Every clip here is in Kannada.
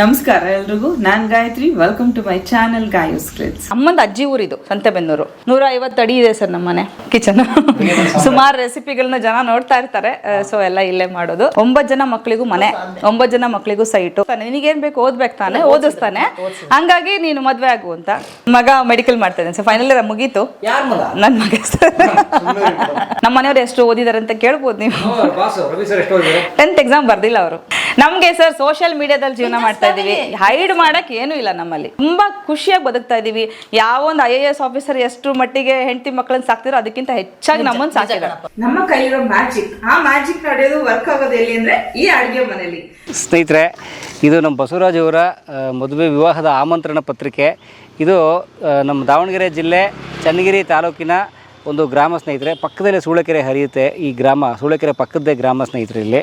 ನಮಸ್ಕಾರ ಎಲ್ರಿಗೂ. ನಾನ್ Gayathri. Welcome to my channel Gayu clicks ಅಮ್ಮಂದ ಅಜ್ಜಿ ಊರಿದು ಸಂತೆಬೆನ್ನೂರು. ನೂರ ಐವತ್ತು ಅಡಿ ಇದೆ ಸರ್ ನಮ್ಮನೆ ಕಿಚನ್ ಸುಮಾರು ರೆಸಿಪಿಗಳನ್ನ ಜನ ನೋಡ್ತಾ ಇರ್ತಾರೆ. ಸೊ ಎಲ್ಲ ಇಲ್ಲೇ ಮಾಡೋದು. ಒಂಬತ್ತು ಜನ ಮಕ್ಕಳಿಗೂ ಮನೆ ಒಂಬತ್ತು ಜನ ಮಕ್ಕಳಿಗೂ ಸೈಟು ನಿನಗೇನ್ ಬೇಕು ಓದ್ಬೇಕು ತಾನೆ? ಓದಿಸ್ತಾನೆ? ಹಂಗಾಗಿ ನೀನು ಮದ್ವೆ ಆಗು ಅಂತ ಮಗ ಮೆಡಿಕಲ್ ಮಾಡ್ತಾ ಇದ್ದಾನೆ. ಸರ್ ಫೈನಲ್ ಮುಗೀತು. ಯಾರ ಮಗ? ನನ್ನ ಮಗ ನಮ್ಮ ಮನೆಯವ್ರು ಎಷ್ಟು ಓದಿದ್ದಾರೆ ಅಂತ ಕೇಳ್ಬೋದು ನೀವು. ಬಾಸು ರವಿ ಸರ್ ಎಷ್ಟು ಹೋಗಿದ್ದಾರೆ ಟೆಂತ್ ಎಕ್ಸಾಮ್ ಬರ್ದಿಲ್ಲ ಅವರು. ನಮ್ಗೆ ಸರ್ ಸೋಷಿಯಲ್ ಮೀಡಿಯಾದಲ್ಲಿ ಜೀವನ ಮಾಡ್ತಾ ಇದೀವಿ ಹೈಡ್ ಮಾಡಕ್ ಏನು ಇಲ್ಲ ನಮ್ಮಲ್ಲಿ. ತುಂಬಾ ಖುಷಿಯಾಗಿ ಬದುಕ್ತಾ ಇದೀವಿ ಯಾವ ಒಂದು ಐ ಎ ಎಸ್ ಆಫೀಸರ್ ಎಷ್ಟು ಮಟ್ಟಿಗೆ ಹೆಂಡತಿ ಮಕ್ಕಳನ್ನ ಸಾಕ್ತಿರೋ ಅದಕ್ಕಿಂತ ಹೆಚ್ಚಾಗಿ ನಮ್ಮನ್ನ ಸಾಕಿದ್ದಾರೆ ನಮ್ಮ ಕೈಲಿರೋ ಮ್ಯಾಜಿಕ್ ಆ ಮ್ಯಾಜಿಕ್ ನಡೆಯೋದು ವರ್ಕ್ ಆಗೋದು ಎಲ್ಲಿ ಅಂದ್ರೆ ಈ ಅಡಿಗೆ ಮನೆಯಲ್ಲಿ ಸ್ನೇಹಿತರೆ ಇದು ನಮ್ಮ ಬಸವರಾಜ್ ಅವರ ಮದುವೆ ವಿವಾಹದ ಆಮಂತ್ರಣ ಪತ್ರಿಕೆ. ಇದು ನಮ್ಮ ದಾವಣಗೆರೆ ಜಿಲ್ಲೆ ಚನ್ನಗಿರಿ ತಾಲೂಕಿನ ಒಂದು ಗ್ರಾಮ ಸ್ನೇಹಿತರೆ, ಪಕ್ಕದಲ್ಲೇ ಸೂಳೆಕೆರೆ ಹರಿಯುತ್ತೆ ಈ ಗ್ರಾಮ, ಸೂಳೆಕೆರೆ ಪಕ್ಕದ್ದೇ ಗ್ರಾಮ ಸ್ನೇಹಿತರೆ ಇಲ್ಲಿ.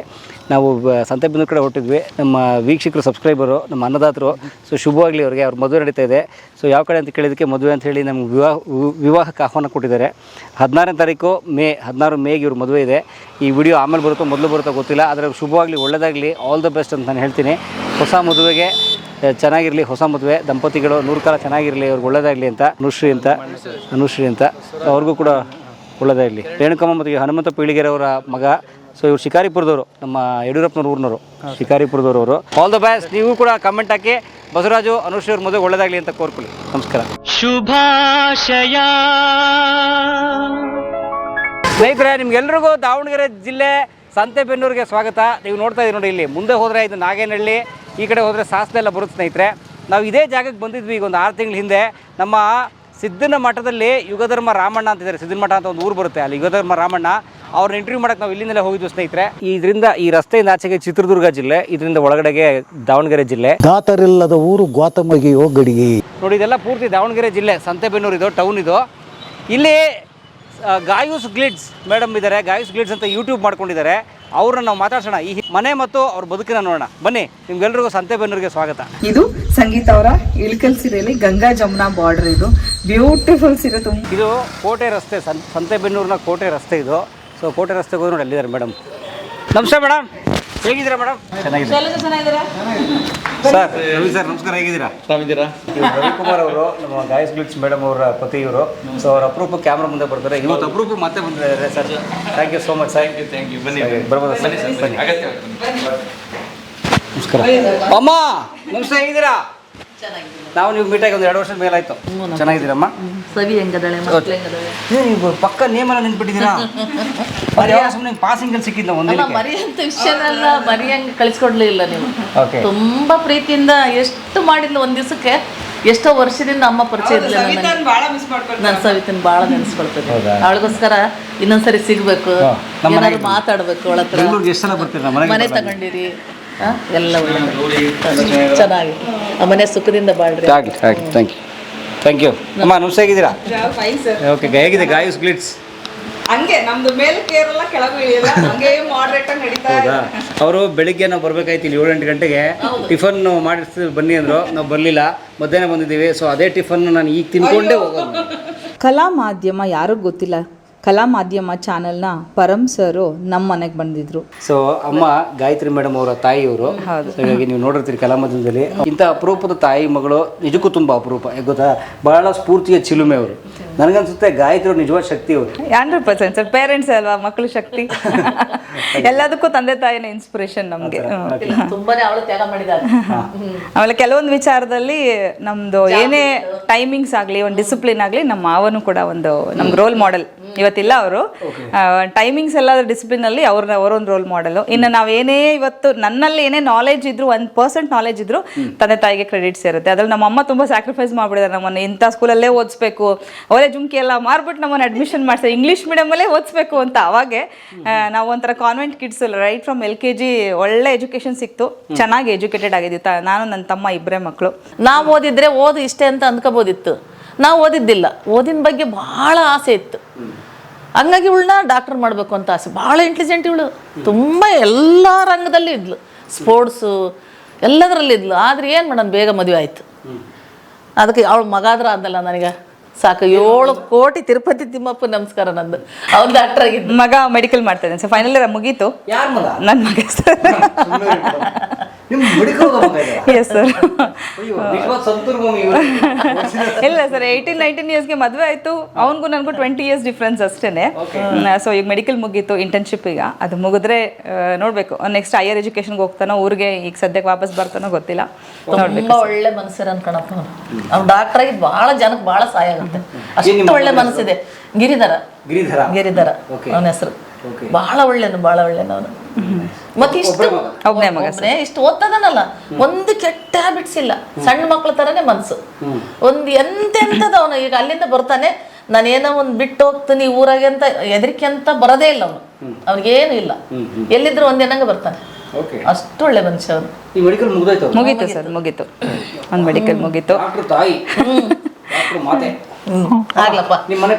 ನಾವು ಸಂತೆಬೆನ್ನೂರು ಕಡೆ ಹೊಟ್ಟಿದ್ವಿ ನಮ್ಮ ವೀಕ್ಷಕರು ಸಬ್ಸ್ಕ್ರೈಬರು ನಮ್ಮ ಅನ್ನದಾತರು, ಸೊ ಶುಭವಾಗಲಿ ಅವರಿಗೆ, ಅವ್ರ ಮದುವೆ ನಡೀತಾ ಇದೆ. ಸೊ ಯಾವ ಕಡೆ ಅಂತ ಕೇಳಿದಕ್ಕೆ ಮದುವೆ ಅಂತ ಹೇಳಿ ನಮ್ಗೆ ವಿವಾಹ, ವಿವಾಹಕ್ಕೆ ಆಹ್ವಾನ ಕೊಟ್ಟಿದ್ದಾರೆ. ಹದಿನಾರನೇ ತಾರೀಕು ಮೇ, ಹದಿನಾರು ಮೇಗೆ ಇವ್ರ ಮದುವೆ ಇದೆ. ಈ ವಿಡಿಯೋ ಆಮೇಲೆ ಬರುತ್ತೋ ಮೊದಲು ಬರುತ್ತೋ ಗೊತ್ತಿಲ್ಲ, ಆದರೆ ಶುಭವಾಗಲಿ ಒಳ್ಳೆಯದಾಗಲಿ ಆಲ್ ದ ಬೆಸ್ಟ್ ಅಂತ ನಾನು ಹೇಳ್ತೀನಿ. ಹೊಸ ಮದುವೆಗೆ ಚೆನ್ನಾಗಿರಲಿ, ಹೊಸ ಮದುವೆ, ದಂಪತಿಗಳು ನೂರು ಕಾಲ ಚೆನ್ನಾಗಿರಲಿ, ಅವ್ರಿಗೆ ಒಳ್ಳೆಯದಾಗಲಿ ಅಂತ, ಅನುಶ್ರೀ ಅಂತ ಅನುಶ್ರೀ ಅಂತ, ಅವ್ರಿಗೂ ಕೂಡ ಒಳ್ಳೆಯದಾಗಲಿ ರೇಣುಕಮ್ಮ ಮತ್ತು ಹನುಮಂತ ಪೀಳಿಗೆರವರ ಮಗ ಸೊ ಇವ್ರು ಶಿಕಾರಿಪುರದವರು, ನಮ್ಮ ಯಡಿಯೂರಪ್ಪನವ್ರ ಊರಿನವರು ಶಿಕಾರಿಪುರದವರು ಆಲ್ ದ ಬೆಸ್ಟ್ ನೀವು ಕೂಡ ಕಮೆಂಟ್ ಹಾಕಿ, ಬಸವರಾಜು, ಅನುಶ್ರೀ ಅವ್ರ ಮದುವೆ ಒಳ್ಳೆಯದಾಗಲಿ ಅಂತ ಕೋರ್ಕೊಳ್ಳಿ. ನಮಸ್ಕಾರ. ಶುಭಾಶಯ. ಸ್ನೇಹಿತರೆ ನಿಮ್ಗೆಲ್ರಿಗೂ ದಾವಣಗೆರೆ ಜಿಲ್ಲೆ ಸಂತೆಬೆನ್ನೂರಿಗೆ ಸ್ವಾಗತ. ನೀವು ನೋಡ್ತಾ ಇದ್ದೀವಿ ನೋಡಿ ಇಲ್ಲಿ. ಮುಂದೆ ಹೋದರೆ ಇದು ನಾಗೇನಹಳ್ಳಿ ಈ ಕಡೆ ಹೋದರೆ ಸಾಸ್ಲೆಲ್ಲ ಬರುತ್ತೆ ಸ್ನೇಹಿತರೆ. ನಾವು ಇದೇ ಜಾಗಕ್ಕೆ ಬಂದಿದ್ವಿ ಈಗ ಒಂದು ಆರು ತಿಂಗಳ ಹಿಂದೆ. ನಮ್ಮ ಸಿದ್ದನ ಮಠದಲ್ಲಿ ಯುಗಧರ್ಮ ರಾಮಣ್ಣ ಅಂತಿದ್ದಾರೆ ಸಿದ್ದನ ಮಠ ಅಂತ ಒಂದು ಊರು ಬರುತ್ತೆ ಅಲ್ಲಿ ಯುಗಧರ್ಮ ರಾಮಣ್ಣ. ಅವ್ರನ್ನ ಇಂಟರ್ವ್ಯೂ ಮಾಡೋಕ್ಕೆ ನಾವು ಇಲ್ಲಿಂದಲೇ ಹೋಗಿದ್ವಿ ಸ್ನೇಹಿತರೆ. ಇದರಿಂದ ಈ ರಸ್ತೆಯಿಂದ ಆಚೆಗೆ ಚಿತ್ರದುರ್ಗ ಜಿಲ್ಲೆ ಇದರಿಂದ ಒಳಗಡೆಗೆ ದಾವಣಗೆರೆ ಜಿಲ್ಲೆ. ಗಾತರಿಲ್ಲದ ಊರು ಗೋತಮಗಿಯೋ ಗಡಿಗೆ ನೋಡಿ ಇದೆಲ್ಲ ಪೂರ್ತಿ ದಾವಣಗೆರೆ ಜಿಲ್ಲೆ ಸಂತೆಬೆನ್ನೂರು ಇದು ಟೌನ್ ಇದು. ಇಲ್ಲಿ ಗಾಯೂಸ್ ಗ್ಲಿಡ್ಸ್ ಮೇಡಮ್ ಇದ್ದಾರೆ. ಗಾಯೂಸ್ ಗ್ಲಿಡ್ಸ್ ಅಂತ ಯೂಟ್ಯೂಬ್ ಮಾಡ್ಕೊಂಡಿದ್ದಾರೆ. ಅವ್ರನ್ನ ನಾವು ಮಾತಾಡ್ಸೋಣ. ಈ ಮನೆ ಮತ್ತು ಅವ್ರ ಬದುಕಿನ ನೋಡೋಣ. ಬನ್ನಿ ನಿಮ್ಗೆಲ್ರಿಗೂ ಸಂತೆಬೆನ್ನೂರಿಗೆ ಸ್ವಾಗತ. ಇದು ಸಂಗೀತ ಅವರ ಇಳಕಲ್ ಸೀರೆಯಲ್ಲಿ ಗಂಗಾ ಜಮುನಾ ಬಾರ್ಡರ್ ಇದು. ಬ್ಯೂಟಿಫುಲ್ ಸೀರೆ ತುಂಬ. ಇದು ಕೋಟೆ ರಸ್ತೆ ಸಂತೆ ಸಂತೆಬೆನ್ನೂರಿನ ಕೋಟೆ ರಸ್ತೆ ಇದು. ಸೊ ಕೋಟೆ ರಸ್ತೆಗೆ ಹೋದ್ರೆ ನೋಡಿ ಅಲ್ಲಿದ್ದಾರೆ ಮೇಡಮ್. ನಮಸ್ತೆ ಮೇಡಮ್. ಹೇಗಿದ್ದೀರಾ ಮೇಡಮ್? ಚೆನ್ನಾಗಿದೆ ಸರ್ ರವಿ ಸರ್? ನಮಸ್ಕಾರ ಹೇಗಿದ್ದೀರಾ? ಇವ್ರು ರವಿಕುಮಾರ್ ಅವರು ನಮ್ಮ ಗಾಯಸ್ ಗ್ಲಿಟ್ಸ್ ಮೇಡಮ್ ಅವರ ಪತಿ ಇವರು. ಸೊ ಅವ್ರ ಅಪರೂಪ ಕ್ಯಾಮ್ರಾ ಮುಂದೆ ಬರ್ತಾರೆ. ಇವತ್ತು ಅಪರೂಪ ಮತ್ತೆ ಬಂದಿದ್ದಾರೆ sir. Thank you so much sir thank you ಬನ್ನಿ ಬರ್ಬೋದು ಬನ್ನಿ ಸರ್ ಬನ್ನಿ. ನಮಸ್ಕಾರ. ಅಮ್ಮ ನಮಸ್ತೆ ಹೇಗಿದ್ದೀರಾ? ನಾವು ನೀವು ಮೀಟಾಗಿ ಒಂದು ಎರಡು ವರ್ಷದ ಮೇಲಾಯ್ತು. ಚೆನ್ನಾಗಿದ್ದೀರಮ್ಮ? ಸವಿ ಹೆಂಗದಳೆ ನೀವು ಪಕ್ಕ ನೇಮ್ ಎಲ್ಲ ನೆನ್ಪಿಟ್ಟಿದ್ದೀರಾ? ಅದು ಸುಮ್ಮನೆ ಪಾಸಿಂಗ್ ಅಲ್ಲಿ ಸಿಕ್ಕಿದ್ದ ಒಂದು ಮರಿಯಂತ ಅಂತ ವಿಷಯನೆಲ್ಲ ಮರಿ ಹಂಗೆ ಕಳಿಸ್ಕೊಡ್ಲಿಲ್ಲ ನೀವು. ತುಂಬಾ ಪ್ರೀತಿಯಿಂದ ಎಷ್ಟು ಮಾಡಿದ್ಲು ಒಂದ್ ದಿವಸಕ್ಕೆ ಎಷ್ಟೋ ವರ್ಷದಿಂದ ಅಮ್ಮ ಪರಿಚಯ ನಾನು ಸವಿತನ್ ಬಹಳ ನೆನೆಸ್ಕೊಳ್ತೇನೆ? ಅವಳಿಗೋಸ್ಕರ ಇನ್ನೊಂದ್ಸರಿ ಸಿಗ್ಬೇಕು. ಮಾತಾಡ್ಬೇಕು ಅವಳ ಹತ್ರ. ಎಷ್ಟು ಸಲ ಬರ್ತೀರಾ? ಮನೆಗೆ ಮನೆ ತಗೊಂಡಿರಿ. ಎಲ್ಲ ಒಳ್ಳೆ ಚೆನ್ನಾಗಿ. ಆ ಮನೆ ಸುಖದಿಂದ ಬಾಳ್ರಿ. ಆಗಲಿ ಆಗಲಿ ಥ್ಯಾಂಕ್ ಯು ಥ್ಯಾಂಕ್ ಯು ಅಮ್ಮ ನಮಸ್ತೆ. ಹೇಗಿದ್ದೀರಾ? ಫೈನ್ ಸರ್ ಓಕೆ ಹೇಗಿದೆ ಗಾಯಸ್ ಗ್ಲಿಟ್ಸ್ ಹಂಗೆ ನಮ್ದು ಮೇಲೆ ಕೇರಲ್ಲ ಕೆಳಗೂ ಇಳಿಯಲ್ಲ ಹಂಗೆ ಮಾಡ್ರೇಟ್ ಆಗಿ ನಡೀತಾ ಹೌದಾ? ಅವರು ಬೆಳಿಗ್ಗೆ ನಾವು ಬರ್ಬೇಕಾಯ್ತು ಇಲ್ಲಿ ಏಳು ಎಂಟು ಗಂಟೆಗೆ ಟಿಫನ್ ಮಾಡಿಸ್ತೀವಿ ಬನ್ನಿ ಅಂದರು. ನಾವು ಬರಲಿಲ್ಲ. ಮಧ್ಯಾಹ್ನ ಬಂದಿದ್ದೀವಿ. ಸೊ ಅದೇ ಟಿಫನ್ ನಾನು ಈಗ ತಿನ್ಕೊಂಡೇ ಹೋಗೋದು. ಕಲಾ ಮಾಧ್ಯಮ ಯಾರಿಗೂ ಗೊತ್ತಿಲ್ಲ. ಕಲಾ ಮಾಧ್ಯಮ ಚಾನೆಲ್ನ ಪರಂ ಸರ್ ನಮ್ಮ ಮನೆಗೆ ಬಂದಿದ್ರು. ಸೊ ಅಮ್ಮ ಗಾಯತ್ರಿ ಮೇಡಮ್ ಅವರ ತಾಯಿ ಅವರು ಹಾಗಾಗಿ ನೀವು ನೋಡಿರ್ತೀರಿ ಮಾಧ್ಯಮದಲ್ಲಿ ಇಂಥ ಅಪರೂಪದ ತಾಯಿ ಮಗಳು ನಿಜಕ್ಕೂ ತುಂಬ ಅಪರೂಪ. ಯಾಕೆ ಗೊತ್ತಾ? ಬಹಳ ಸ್ಫೂರ್ತಿಯ ಚಿಲುಮೆ ಅವರು. ನನಗನ್ಸುತ್ತೆ ಗಾಯತ್ರಿ ನಿಜವಾದ ಶಕ್ತಿ ಅವರು ಹಂಡ್ರೆಡ್ ಪರ್ಸೆಂಟ್ ಸರ್ ಪೇರೆಂಟ್ಸ್ ಅಲ್ವಾ ಮಕ್ಕಳು ಶಕ್ತಿ. ಎಲ್ಲದಕ್ಕೂ ತಂದೆ ತಾಯಿನ ಇನ್ಸ್ಪಿರೇಷನ್ ನಮಗೆ. ತುಂಬಾನೇ ಅವಳು ತ್ಯಾಗ ಮಾಡಿದ್ದಾರೆ ಆಮೇಲೆ ಕೆಲವೊಂದು ವಿಚಾರದಲ್ಲಿ ನಮ್ದು ಏನೇ ಟೈಮಿಂಗ್ಸ್ ಆಗಲಿ ಒಂದು ಡಿಸಿಪ್ಲಿನ್ ಆಗಲಿ ನಮ್ಮ ಮಾವನು ಕೂಡ ಒಂದು ನಮ್ಗೆ ರೋಲ್ ಮಾಡೆಲ್ ಇವತ್ತಿಲ್ಲ ಅವರು. ಟೈಮಿಂಗ್ಸ್ ಎಲ್ಲ ಡಿಸಿಪ್ಲಿನ್ ಅಲ್ಲಿ ಅವ್ರ ಅವರೊಂದು ರೋಲ್ ಮಾಡೆಲ್ ಇನ್ನು ನಾವು ಏನೇ ಇವತ್ತು ನನ್ನಲ್ಲಿ ಏನೇ ನಾಲೆಜ್ ಇದ್ರು ಒಂದು ಪರ್ಸೆಂಟ್ ನಾಲೆಜ್ ಇದ್ರು ತಂದೆ ತಾಯಿಗೆ ಕ್ರೆಡಿಟ್ಸ್ ಇರುತ್ತೆ ಅದ್ರಲ್ಲಿ ನಮ್ಮ ಅಮ್ಮ ತುಂಬಾ ಸ್ಯಾಕ್ರಿಫೈಸ್ ಮಾಡ್ಬಿಡಿದಾರೆ ನಮ್ಮನ್ನು. ಇಂಥ ಸ್ಕೂಲಲ್ಲೇ ಓದಿಸ್ಬೇಕು. ಅವರೇ ಜುಮ್ಕಿ ಎಲ್ಲ ಮಾರ್ಬಿಟ್ಟು ನಮ್ಮನ್ನು ಅಡ್ಮಿಷನ್ ಮಾಡಿಸ್ತಾರೆ ಇಂಗ್ಲೀಷ್ ಮೀಡಿಯಮಲ್ಲೇ ಓದಿಸ್ಬೇಕು ಅಂತ ಅವಾಗೆ. ನಾವು ಒಂಥರ convent kids right from L K G ಒಳ್ಳೆ ಎಜುಕೇಶನ್ ಸಿಕ್ತು. ಚೆನ್ನಾಗಿ ಎಜುಕೇಟೆಡ್ ಆಗಿದ್ವಿ ತ- ನಾನು ನನ್ನ ತಮ್ಮ ಇಬ್ಬರೇ ಮಕ್ಕಳು ನಾವು ಓದಿದ್ರೆ ಓದು ಇಷ್ಟೇ ಅಂತ ಅಂದ್ಕೋಬೋದಿತ್ತು ನಾವು ಓದಿದ್ದಿಲ್ಲ. ಓದಿನ ಬಗ್ಗೆ ಭಾಳ ಆಸೆ ಇತ್ತು. ಹಂಗಾಗಿ ಇವಳನ್ನ ಡಾಕ್ಟರ್ ಮಾಡಬೇಕು ಅಂತ ಆಸೆ. ಭಾಳ ಇಂಟೆಲಿಜೆಂಟ್ ಇವಳು. ತುಂಬ ಎಲ್ಲ ರಂಗದಲ್ಲಿ ಇದ್ಲು. ಸ್ಪೋರ್ಟ್ಸು ಎಲ್ಲದರಲ್ಲಿ ಇದ್ಲು. ಆದ್ರೆ ಏನು ಮಾಡೋಣ ಬೇಗ ಮದುವೆ ಆಯಿತು. ಅದಕ್ಕೆ ಅವಳು ಮಗಾದ್ರ ಅಂದಲ್ಲ ನನಗೆ. ಸಾಕು. ಏಳು ಕೋಟಿ ತಿರುಪತಿ ತಿಮ್ಮಪ್ಪ ನಮಸ್ಕಾರ ನಂದು. ಅವ್ನು ಡಾಕ್ಟರ್ ಆಗಿದ್ದು. ಮಗ ಮೆಡಿಕಲ್ ಮಾಡ್ತಾ ಇದ್ದಾನೆ. ಸರ್ ಫೈನಲ್ ಮುಗೀತು. ಯಾರ ಮಗ? ನನ್ನ ಮಗ ಎಸ್ ಸರ್ ಇಲ್ಲ ಸರ್ ಏಯ್ಟೀನ್ ನೈನ್ಟೀನ್ ಇಯರ್ಸ್ಗೆ ಮದುವೆ ಆಯಿತು. ಅವನಿಗೂ ನನಗೂ ಟ್ವೆಂಟಿ ಇಯರ್ಸ್ ಡಿಫ್ರೆನ್ಸ್ ಅಷ್ಟೇ ಸೊ ಈಗ ಮೆಡಿಕಲ್ ಮುಗೀತು ಇಂಟರ್ನ್ಶಿಪ್ ಈಗ. ಅದು ಮುಗಿದ್ರೆ ನೋಡಬೇಕು. ನೆಕ್ಸ್ಟ್ ಹೈಯರ್ ಎಜುಕೇಶನ್ಗೆ ಹೋಗ್ತಾನೋ ಊರಿಗೆ ಈಗ ಸದ್ಯಕ್ಕೆ ವಾಪಸ್ ಬರ್ತಾನೋ ಗೊತ್ತಿಲ್ಲ. ನೋಡ್ಬೇಕು ತುಂಬಾ ಒಳ್ಳೆ ಮನಸ್ಸಿರ ಅನ್ಕಣಪ್ಪ ಅವ್ನು. ಡಾಕ್ಟರ್ ಆಗಿ ಬಹಳ ಜನಕ್ಕೆ ಬಹಳ ಸಹಾಯ ಆಗುತ್ತೆ. ಅಷ್ಟು ಒಳ್ಳೆ ಮನಸ್ಸಿದೆ. ಗಿರಿಧರ. ಗಿರಿಧರ. ಗಿರಿಧರ. ಅವನ ಹೆಸರು. ಬಹಳ ಒಳ್ಳೆನು ಬಹಳ ಒಳ್ಳೆನು ಅವನು. ಮತ್ತೆ ಇಷ್ಟು ಇಷ್ಟು ಓದ್ತದನಲ್ಲ. ಒಂದು ಕೆಟ್ಟ ಹ್ಯಾಬಿಟ್ಸ್ ಇಲ್ಲ. ಸಣ್ಣ ಮಕ್ಳ ತರನೇ ಮನ್ಸು. ಒಂದು ಎಂತೆಂತದ ಅವನು ಈಗ ಅಲ್ಲಿಂದ ಬರ್ತಾನೆ ನಾನೇನೋ ಒಂದು ಬಿಟ್ಟು ಹೋಗ್ತೀನಿ ಊರಾಗೆ ಅಂತ ಎದರಿಕೆ ಅಂತ ಬರೋದೇ ಇಲ್ಲ ಅವನು. ಅವ್ನಿಗೇನು ಇಲ್ಲ. ಎಲ್ಲಿದ್ರು ಒಂದೇನಂಗೆ ಬರ್ತಾನೆ. ಓಕೆ ಅಷ್ಟು ಒಳ್ಳೆ ಮನುಷ್ಯ ಅವನು. ಈ ಮೆಡಿಕಲ್ ಮುಗ್ದೋಯ್ತು ಮುಗೀತು ಸರ್ ಮುಗೀತು. ಒಂದು ಮೆಡಿಕಲ್ ಮುಗೀತು. ತಾಯಿ. ಆಗ್ಲಪ್ಪ. ನಿಮ್ಮ ಮನೆ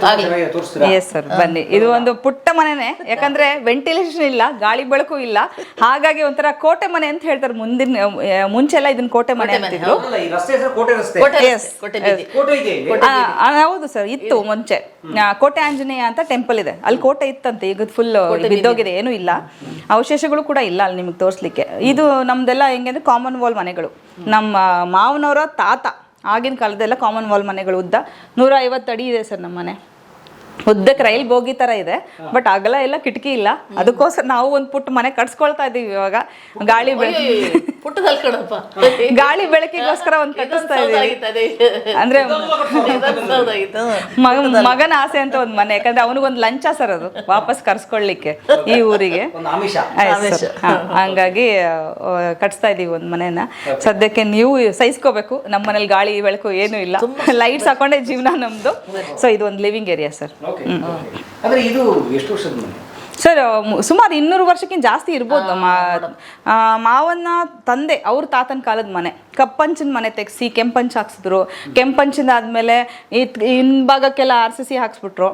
ತೋರಿಸ್ತೀರಾ? ಎಸ್ ಸರ್ ಬನ್ನಿ. ಇದು ಒಂದು ಪುಟ್ಟ ಮನೆನೇ. ಯಾಕಂದ್ರೆ ವೆಂಟಿಲೇಷನ್ ಇಲ್ಲ ಗಾಳಿ ಬೆಳಕು ಇಲ್ಲ. ಹಾಗಾಗಿ ಒಂಥರ ಕೋಟೆ ಮನೆ ಅಂತ ಹೇಳ್ತಾರೆ ಮುಂದಿನ ಮುಂಚೆಲ್ಲ ಇದನ್ನ ಕೋಟೆ ಮನೆ ಅಂತಿದ್ರು. ಹೌದಲ್ಲ, ಈ ರಸ್ತೆ ಹೆಸರು ಕೋಟೆ ರಸ್ತೆ. ಕೋಟೆ Yes. ಕೋಟೆ ಇದೆ. ಇಲ್ಲಿ. ಆ, ಆ, ಹೌದು ಸರ್ ಇತ್ತು ಮುಂಚೆ. ಆ, ಕೋಟೆ ಆಂಜನೇಯ ಅಂತ ಟೆಂಪಲ್ ಇದೆ. ಅಲ್ಲಿ ಕೋಟೆ ಇತ್ತಂತೆ ಈಗ ಫುಲ್ ಬಿದ್ದೋಗಿದೆ ಏನು ಇಲ್ಲ. ಅವಶೇಷಗಳು ಕೂಡ ಇಲ್ಲ ಅಲ್ಲಿ ನಿಮಗೆ ತೋರಿಸ್ಲಿಕ್ಕೆ. ಇದು ನಮ್ದೆಲ್ಲ ಹೆಂಗಂದ್ರೆ ಕಾಮನ್ ವಾಲ್ ಮನೆಗಳು. ನಮ್ಮ ಮಾವನವರ ತಾತ ಆಗಿನ ಕಾಲದೆಲ್ಲ ಕಾಮನ್ ವಾಲ್ ಮನೆಗಳು ಉದ್ದ. ನೂರ ಐವತ್ತು ಅಡಿ ಇದೆ ಸರ್ ನಮ್ಮ ಮನೆ ಉದ್ದಕ್ಕೆ ರೈಲ್ ಬೋಗಿ ತರ ಇದೆ ಬಟ್ ಅಗಲ ಎಲ್ಲ ಕಿಟಕಿ ಇಲ್ಲ. ಅದಕ್ಕೋಸ್ಕರ ನಾವು ಒಂದು ಪುಟ್ಟ ಮನೆ ಕಟ್ಸ್ಕೊಳ್ತಾ ಇದೀವಿ ಇವಾಗ. ಗಾಳಿ ಬೆಳ ಕಣಪ್ಪ. ಗಾಳಿ ಬೆಳಕಿಗೋಸ್ಕರ ಒಂದು ಕಟ್ಟಿಸ್ತಾ ಇದೀವಿ ಅಂದ್ರೆ ಮಗ- ಮಗನ ಆಸೆ ಅಂತ ಒಂದ್ ಮನೆ ಯಾಕಂದ್ರೆ ಅವನಿಗೊಂದು ಲಂಚ ಸರ್ ಅದು ವಾಪಸ್ ಕರ್ಸ್ಕೊಳ್ಳಿಕ್ಕೆ ಈ ಊರಿಗೆ. ಒಂದು ಆಮಿಷ. ಆಯ್ತು ಹಂಗಾಗಿ ಕಟ್ಸ್ತಾ ಇದೀವಿ ಒಂದ್ ಮನೆನ. ಸದ್ಯಕ್ಕೆ ನೀವು ಸಹಿಸ್ಕೋಬೇಕು. ನಮ್ಮ ಮನೇಲಿ ಗಾಳಿ ಬೆಳಕು ಏನು ಇಲ್ಲ. ಲೈಟ್ಸ್ ಹಾಕೊಂಡೆ ಜೀವನ ನಮ್ದು. ಸೊ ಇದು ಒಂದು ಲಿವಿಂಗ್ ಏರಿಯಾ ಸರ್ ಇದು ಎಷ್ಟು ವರ್ಷದ ಮನೆ? ಸರ್ ಸುಮಾರು ಇನ್ನೂರು ವರ್ಷಕ್ಕಿಂತ ಜಾಸ್ತಿ ಇರ್ಬೋದು ಮಾವನ್ನ ಮಾವನ ತಂದೆ ಅವ್ರ ತಾತನ ಕಾಲದ ಮನೆ. ಕಪ್ಪಂಚಿನ ಮನೆ ತೆಗ್ಸಿ ಕೆಂಪಂಚ್ ಹಾಕ್ಸಿದ್ರು. ಕೆಂಪಂಚಿಂದ ಆದ್ಮೇಲೆ ಇನ್ ಭಾಗಕ್ಕೆಲ್ಲ ಆರ್ ಸಿ ಸಿ ಹಾಕ್ಸ್ಬಿಟ್ರು.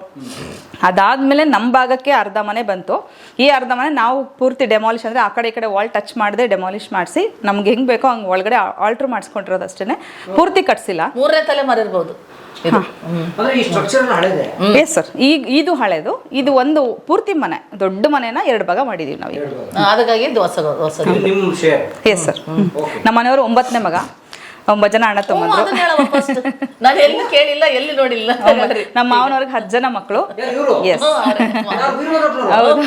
ಅದಾದ್ಮೇಲೆ ನಮ್ಮ ಭಾಗಕ್ಕೆ ಅರ್ಧ ಮನೆ ಬಂತು. ಈ ಅರ್ಧ ಮನೆ ನಾವು ಪೂರ್ತಿ ಡೆಮಾಲಿಷ್ ಅಂದ್ರೆ ಆ ಕಡೆ ಈ ಕಡೆ ವಾಲ್ ಟಚ್ ಮಾಡದೆ ಡೆಮಾಲಿಷ್ ಮಾಡಿಸಿ ನಮ್ಗೆ ಹೆಂಗ್ ಬೇಕೋ ಹಂಗೆ ಒಳಗಡೆ ಆಲ್ಟ್ರ್ ಮಾಡಿಸ್ಕೊಂಡಿರೋದು ಅಷ್ಟೇನೆ. ಪೂರ್ತಿ ಕಟ್ಸಿಲ್ಲ. ಮೂರನೇ ತಲೆ ಮರಿರ್ಬೋದು. ಇದು. ಎಸ್ ಸರ್ ಈಗ ಇದು ಹಳೆದು. ಇದು ಒಂದು ಪೂರ್ತಿ ಮನೆ ದೊಡ್ಡ ಮನೆನ ಎರಡು ಭಾಗ ಮಾಡಿದೀವಿ ನಾವು ಅದಕ್ಕಾಗಿ ಎಸ್ ಸರ್ ನಮ್ಮ ಮನೆಯವರು ಒಂಬತ್ತನೇ ಮಗ. ಒಂಬತ್ತು ಜನ ಅಣ್ಣ ತಮ್ಮಂದ್ರು. ನಾನು ಎಲ್ಲಿ ಕೇಳಿಲ್ಲ ಎಲ್ಲಿ ನೋಡಿಲ್ಲ. ನಮ್ಮ ಮಾವನವ್ರಿಗೆ ಹತ್ತು ಜನ ಮಕ್ಕಳು ಎಸ್ ಅವರೇ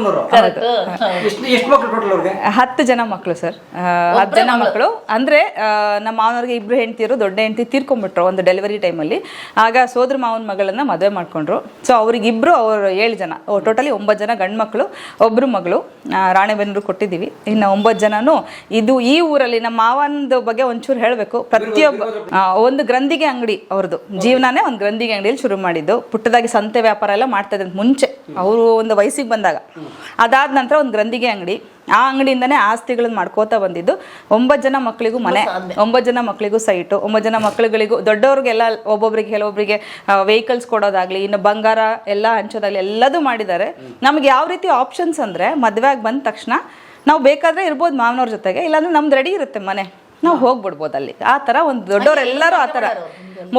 ರೇಣುಕಮ್ಮನವರು ಎಷ್ಟು ಎಷ್ಟು ಮಕ್ಕಳು ಟೋಟಲ್ ಅವ್ರಿಗೆ? ಹತ್ತು ಜನ ಮಕ್ಕಳು ಸರ್. ಹತ್ತು ಜನ ಮಕ್ಕಳು ಅಂದ್ರೆ ನಮ್ಮ ಮಾವನವ್ರಿಗೆ ಇಬ್ರು ಹೆಂಡ್ತಿರು ದೊಡ್ಡ ಹೆಂಡತಿ ತೀರ್ಕೊಂಡ್ಬಿಟ್ರು ಒಂದು ಡೆಲಿವರಿ ಟೈಮಲ್ಲಿ ಆಗ ಸೋದ್ರ ಮಾವನ ಮಗಳನ್ನ ಮದುವೆ ಮಾಡ್ಕೊಂಡ್ರು. ಸೊ ಅವ್ರಿಗಿಬ್ರು ಅವ್ರು ಏಳು ಜನ. ಟೋಟಲಿ ಒಂಬತ್ತು ಜನ ಗಂಡು ಮಕ್ಕಳು ಒಬ್ರು ಮಗಳು ರಾಣೆ ರಾಣೆಬೆನ್ನೂರು ಕೊಟ್ಟಿದ್ದೀವಿ. ಇನ್ನು ಒಂಬತ್ತು ಜನನು ಇದು ಈ ಊರಲ್ಲಿ ನಮ್ಮ ಮಾವನದ ಬಗ್ಗೆ ಒಂಚೂರು ಹೇಳಬೇಕು. ಪ್ರತಿಯೊಬ್ಬ ಒಂದು ಗ್ರಂಥಿಗೆ ಅಂಗಡಿ ಅವ್ರದ್ದು. ಜೀವನನೇ ಒಂದು ಗ್ರಂಥಿಗೆ ಅಂಗಡಿಯಲ್ಲಿ ಶುರು ಮಾಡಿದ್ದು. ಪುಟ್ಟದಾಗಿ ಸಂತೆ ವ್ಯಾಪಾರ ಎಲ್ಲ ಮಾಡ್ತಾ ಇದ್ರು ಮುಂಚೆ. ಅವರು ಒಂದು ವಯಸ್ಸಿಗೆ ಬಂದಾಗ. ಅದಾದ ನಂತರ ಒಂದು ಗ್ರಂಥಿಗೆ ಅಂಗಡಿ. ಆ ಅಂಗಡಿಯಿಂದನೇ ಆಸ್ತಿಗಳನ್ನ ಮಾಡ್ಕೋತಾ ಬಂದಿದ್ದು. ಒಂಬತ್ತು ಜನ ಮಕ್ಕಳಿಗೂ ಮನೆ ಒಂಬತ್ತು ಜನ ಮಕ್ಕಳಿಗೂ ಸೈಟು ಒಂಬತ್ತು ಜನ ಮಕ್ಕಳುಗಳಿಗೂ ದೊಡ್ಡವ್ರಿಗೆಲ್ಲ ಒಬ್ಬೊಬ್ರಿಗೆ ಕೆಲವೊಬ್ಬರಿಗೆ ವೆಹಿಕಲ್ಸ್ ಕೊಡೋದಾಗ್ಲಿ ಇನ್ನು ಬಂಗಾರ ಎಲ್ಲ ಹಂಚೋದಾಗ್ಲಿ ಎಲ್ಲದೂ ಮಾಡಿದ್ದಾರೆ. ನಮ್ಗೆ ಯಾವ ರೀತಿ ಆಪ್ಷನ್ಸ್ ಅಂದರೆ ಮದುವೆ ಆಗಿ ಬಂದ ತಕ್ಷಣ ನಾವು ಬೇಕಾದ್ರೆ ಇರ್ಬೋದು ಮಾವನವ್ರ ಜೊತೆಗೆ ಇಲ್ಲಾಂದ್ರೆ ನಮ್ದು ರೆಡಿ ಇರುತ್ತೆ ಮನೆ. ನಾವು ಹೋಗ್ಬಿಡ್ಬೋದು ಅಲ್ಲಿ. ಆ ತರ ಒಂದು ದೊಡ್ಡವರೆಲ್ಲರೂ ಆ ತರ.